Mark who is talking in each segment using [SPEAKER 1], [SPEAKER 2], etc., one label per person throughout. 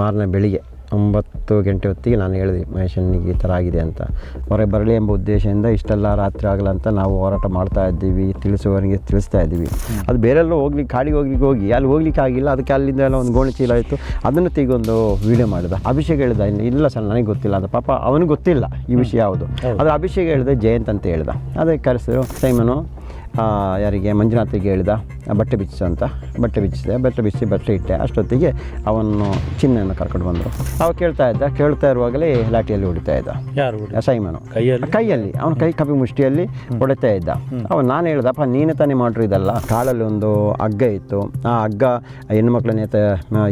[SPEAKER 1] ಮಾರನೇ ಬೆಳಿಗ್ಗೆ ಒಂಬತ್ತು ಗಂಟೆ ಹೊತ್ತಿಗೆ ನಾನು ಹೇಳಿದೆ ಮಹೇಶನಿಗೆ ಈ ಥರ ಆಗಿದೆ ಅಂತ. ಹೊರಗೆ ಬರಲಿ ಎಂಬ ಉದ್ದೇಶದಿಂದ ಇಷ್ಟೆಲ್ಲ ರಾತ್ರಿ ಆಗಲ್ಲ ಅಂತ ನಾವು ಹೋರಾಟ ಮಾಡ್ತಾ ಇದ್ದೀವಿ ತಿಳಿಸುವವರಿಗೆ ತಿಳಿಸ್ತಾ ಇದ್ದೀವಿ. ಅದು ಬೇರೆಲ್ಲ ಹೋಗ್ಲಿಕ್ಕೆ ಕಾಡಿಗೆ ಹೋಗ್ಲಿಕ್ಕೆ ಹೋಗಿ ಅಲ್ಲಿ ಹೋಗ್ಲಿಕ್ಕೆ ಆಗಿಲ್ಲ ಅದಕ್ಕೆ ಅಲ್ಲಿಂದ ಎಲ್ಲ ಒಂದು ಗೋಣಿ ಚೀಲ ಆಯಿತು ಅದನ್ನು ತೆಗೊಂದು ವೀಡಿಯೋ ಮಾಡಿದ. ಅಭಿಷೇಕ್ ಹೇಳಿದ ಇನ್ನು ಇಲ್ಲ ಸರ್ ನನಗೆ ಗೊತ್ತಿಲ್ಲ. ಅಂತ ಪಾಪ ಅವನಿಗೆ ಗೊತ್ತಿಲ್ಲ ಈ ವಿಷಯ ಯಾವುದು. ಆದರೆ ಅಭಿಷೇಕ್ ಹೇಳಿದೆ ಜಯಂತ್ ಅಂತ ಹೇಳ್ದ. ಅದಕ್ಕೆ ಕರೆಸಿದ್ರು ಸೈಮನು ಯಾರಿಗೆ ಮಂಜುನಾಥಿಗೆ ಹೇಳಿದ ಬಟ್ಟೆ ಬಿಚ್ಚಿಸು ಅಂತ. ಬಟ್ಟೆ ಬಿಚ್ಚಿಸಿದೆ ಬಟ್ಟೆ ಬಿಚ್ಚಿ ಬಟ್ಟೆ ಇಟ್ಟೆ. ಅಷ್ಟೊತ್ತಿಗೆ ಅವನು ಚಿನ್ನನ್ನು ಕರ್ಕೊಂಡು ಬಂದರು. ಅವ ಕೇಳ್ತಾ ಇದ್ದ ಕೇಳ್ತಾ ಇರುವಾಗಲೇ ಲಾಠಿಯಲ್ಲಿ ಹೊಡಿತಾ ಇದ್ದ.
[SPEAKER 2] ಯಾರು
[SPEAKER 1] ಸೈಮನು.
[SPEAKER 2] ಕೈಯಲ್ಲಿ?
[SPEAKER 1] ಕೈಯಲ್ಲಿ. ಅವನ ಕೈ ಕಪಿ ಮುಷ್ಟಿಯಲ್ಲಿ ಹೊಡಿತಾ ಇದ್ದ. ಅವನು ನಾನು ಹೇಳ್ದಪ್ಪ ನೀನೇ ತಾನೇ ಮಾಡ್ರು ಇದಲ್ಲ? ಕಾಲಲ್ಲಿ ಒಂದು ಹಗ್ಗ ಇತ್ತು. ಆ ಹಗ್ಗ ಹೆಣ್ಣುಮಕ್ಳು ನೇತ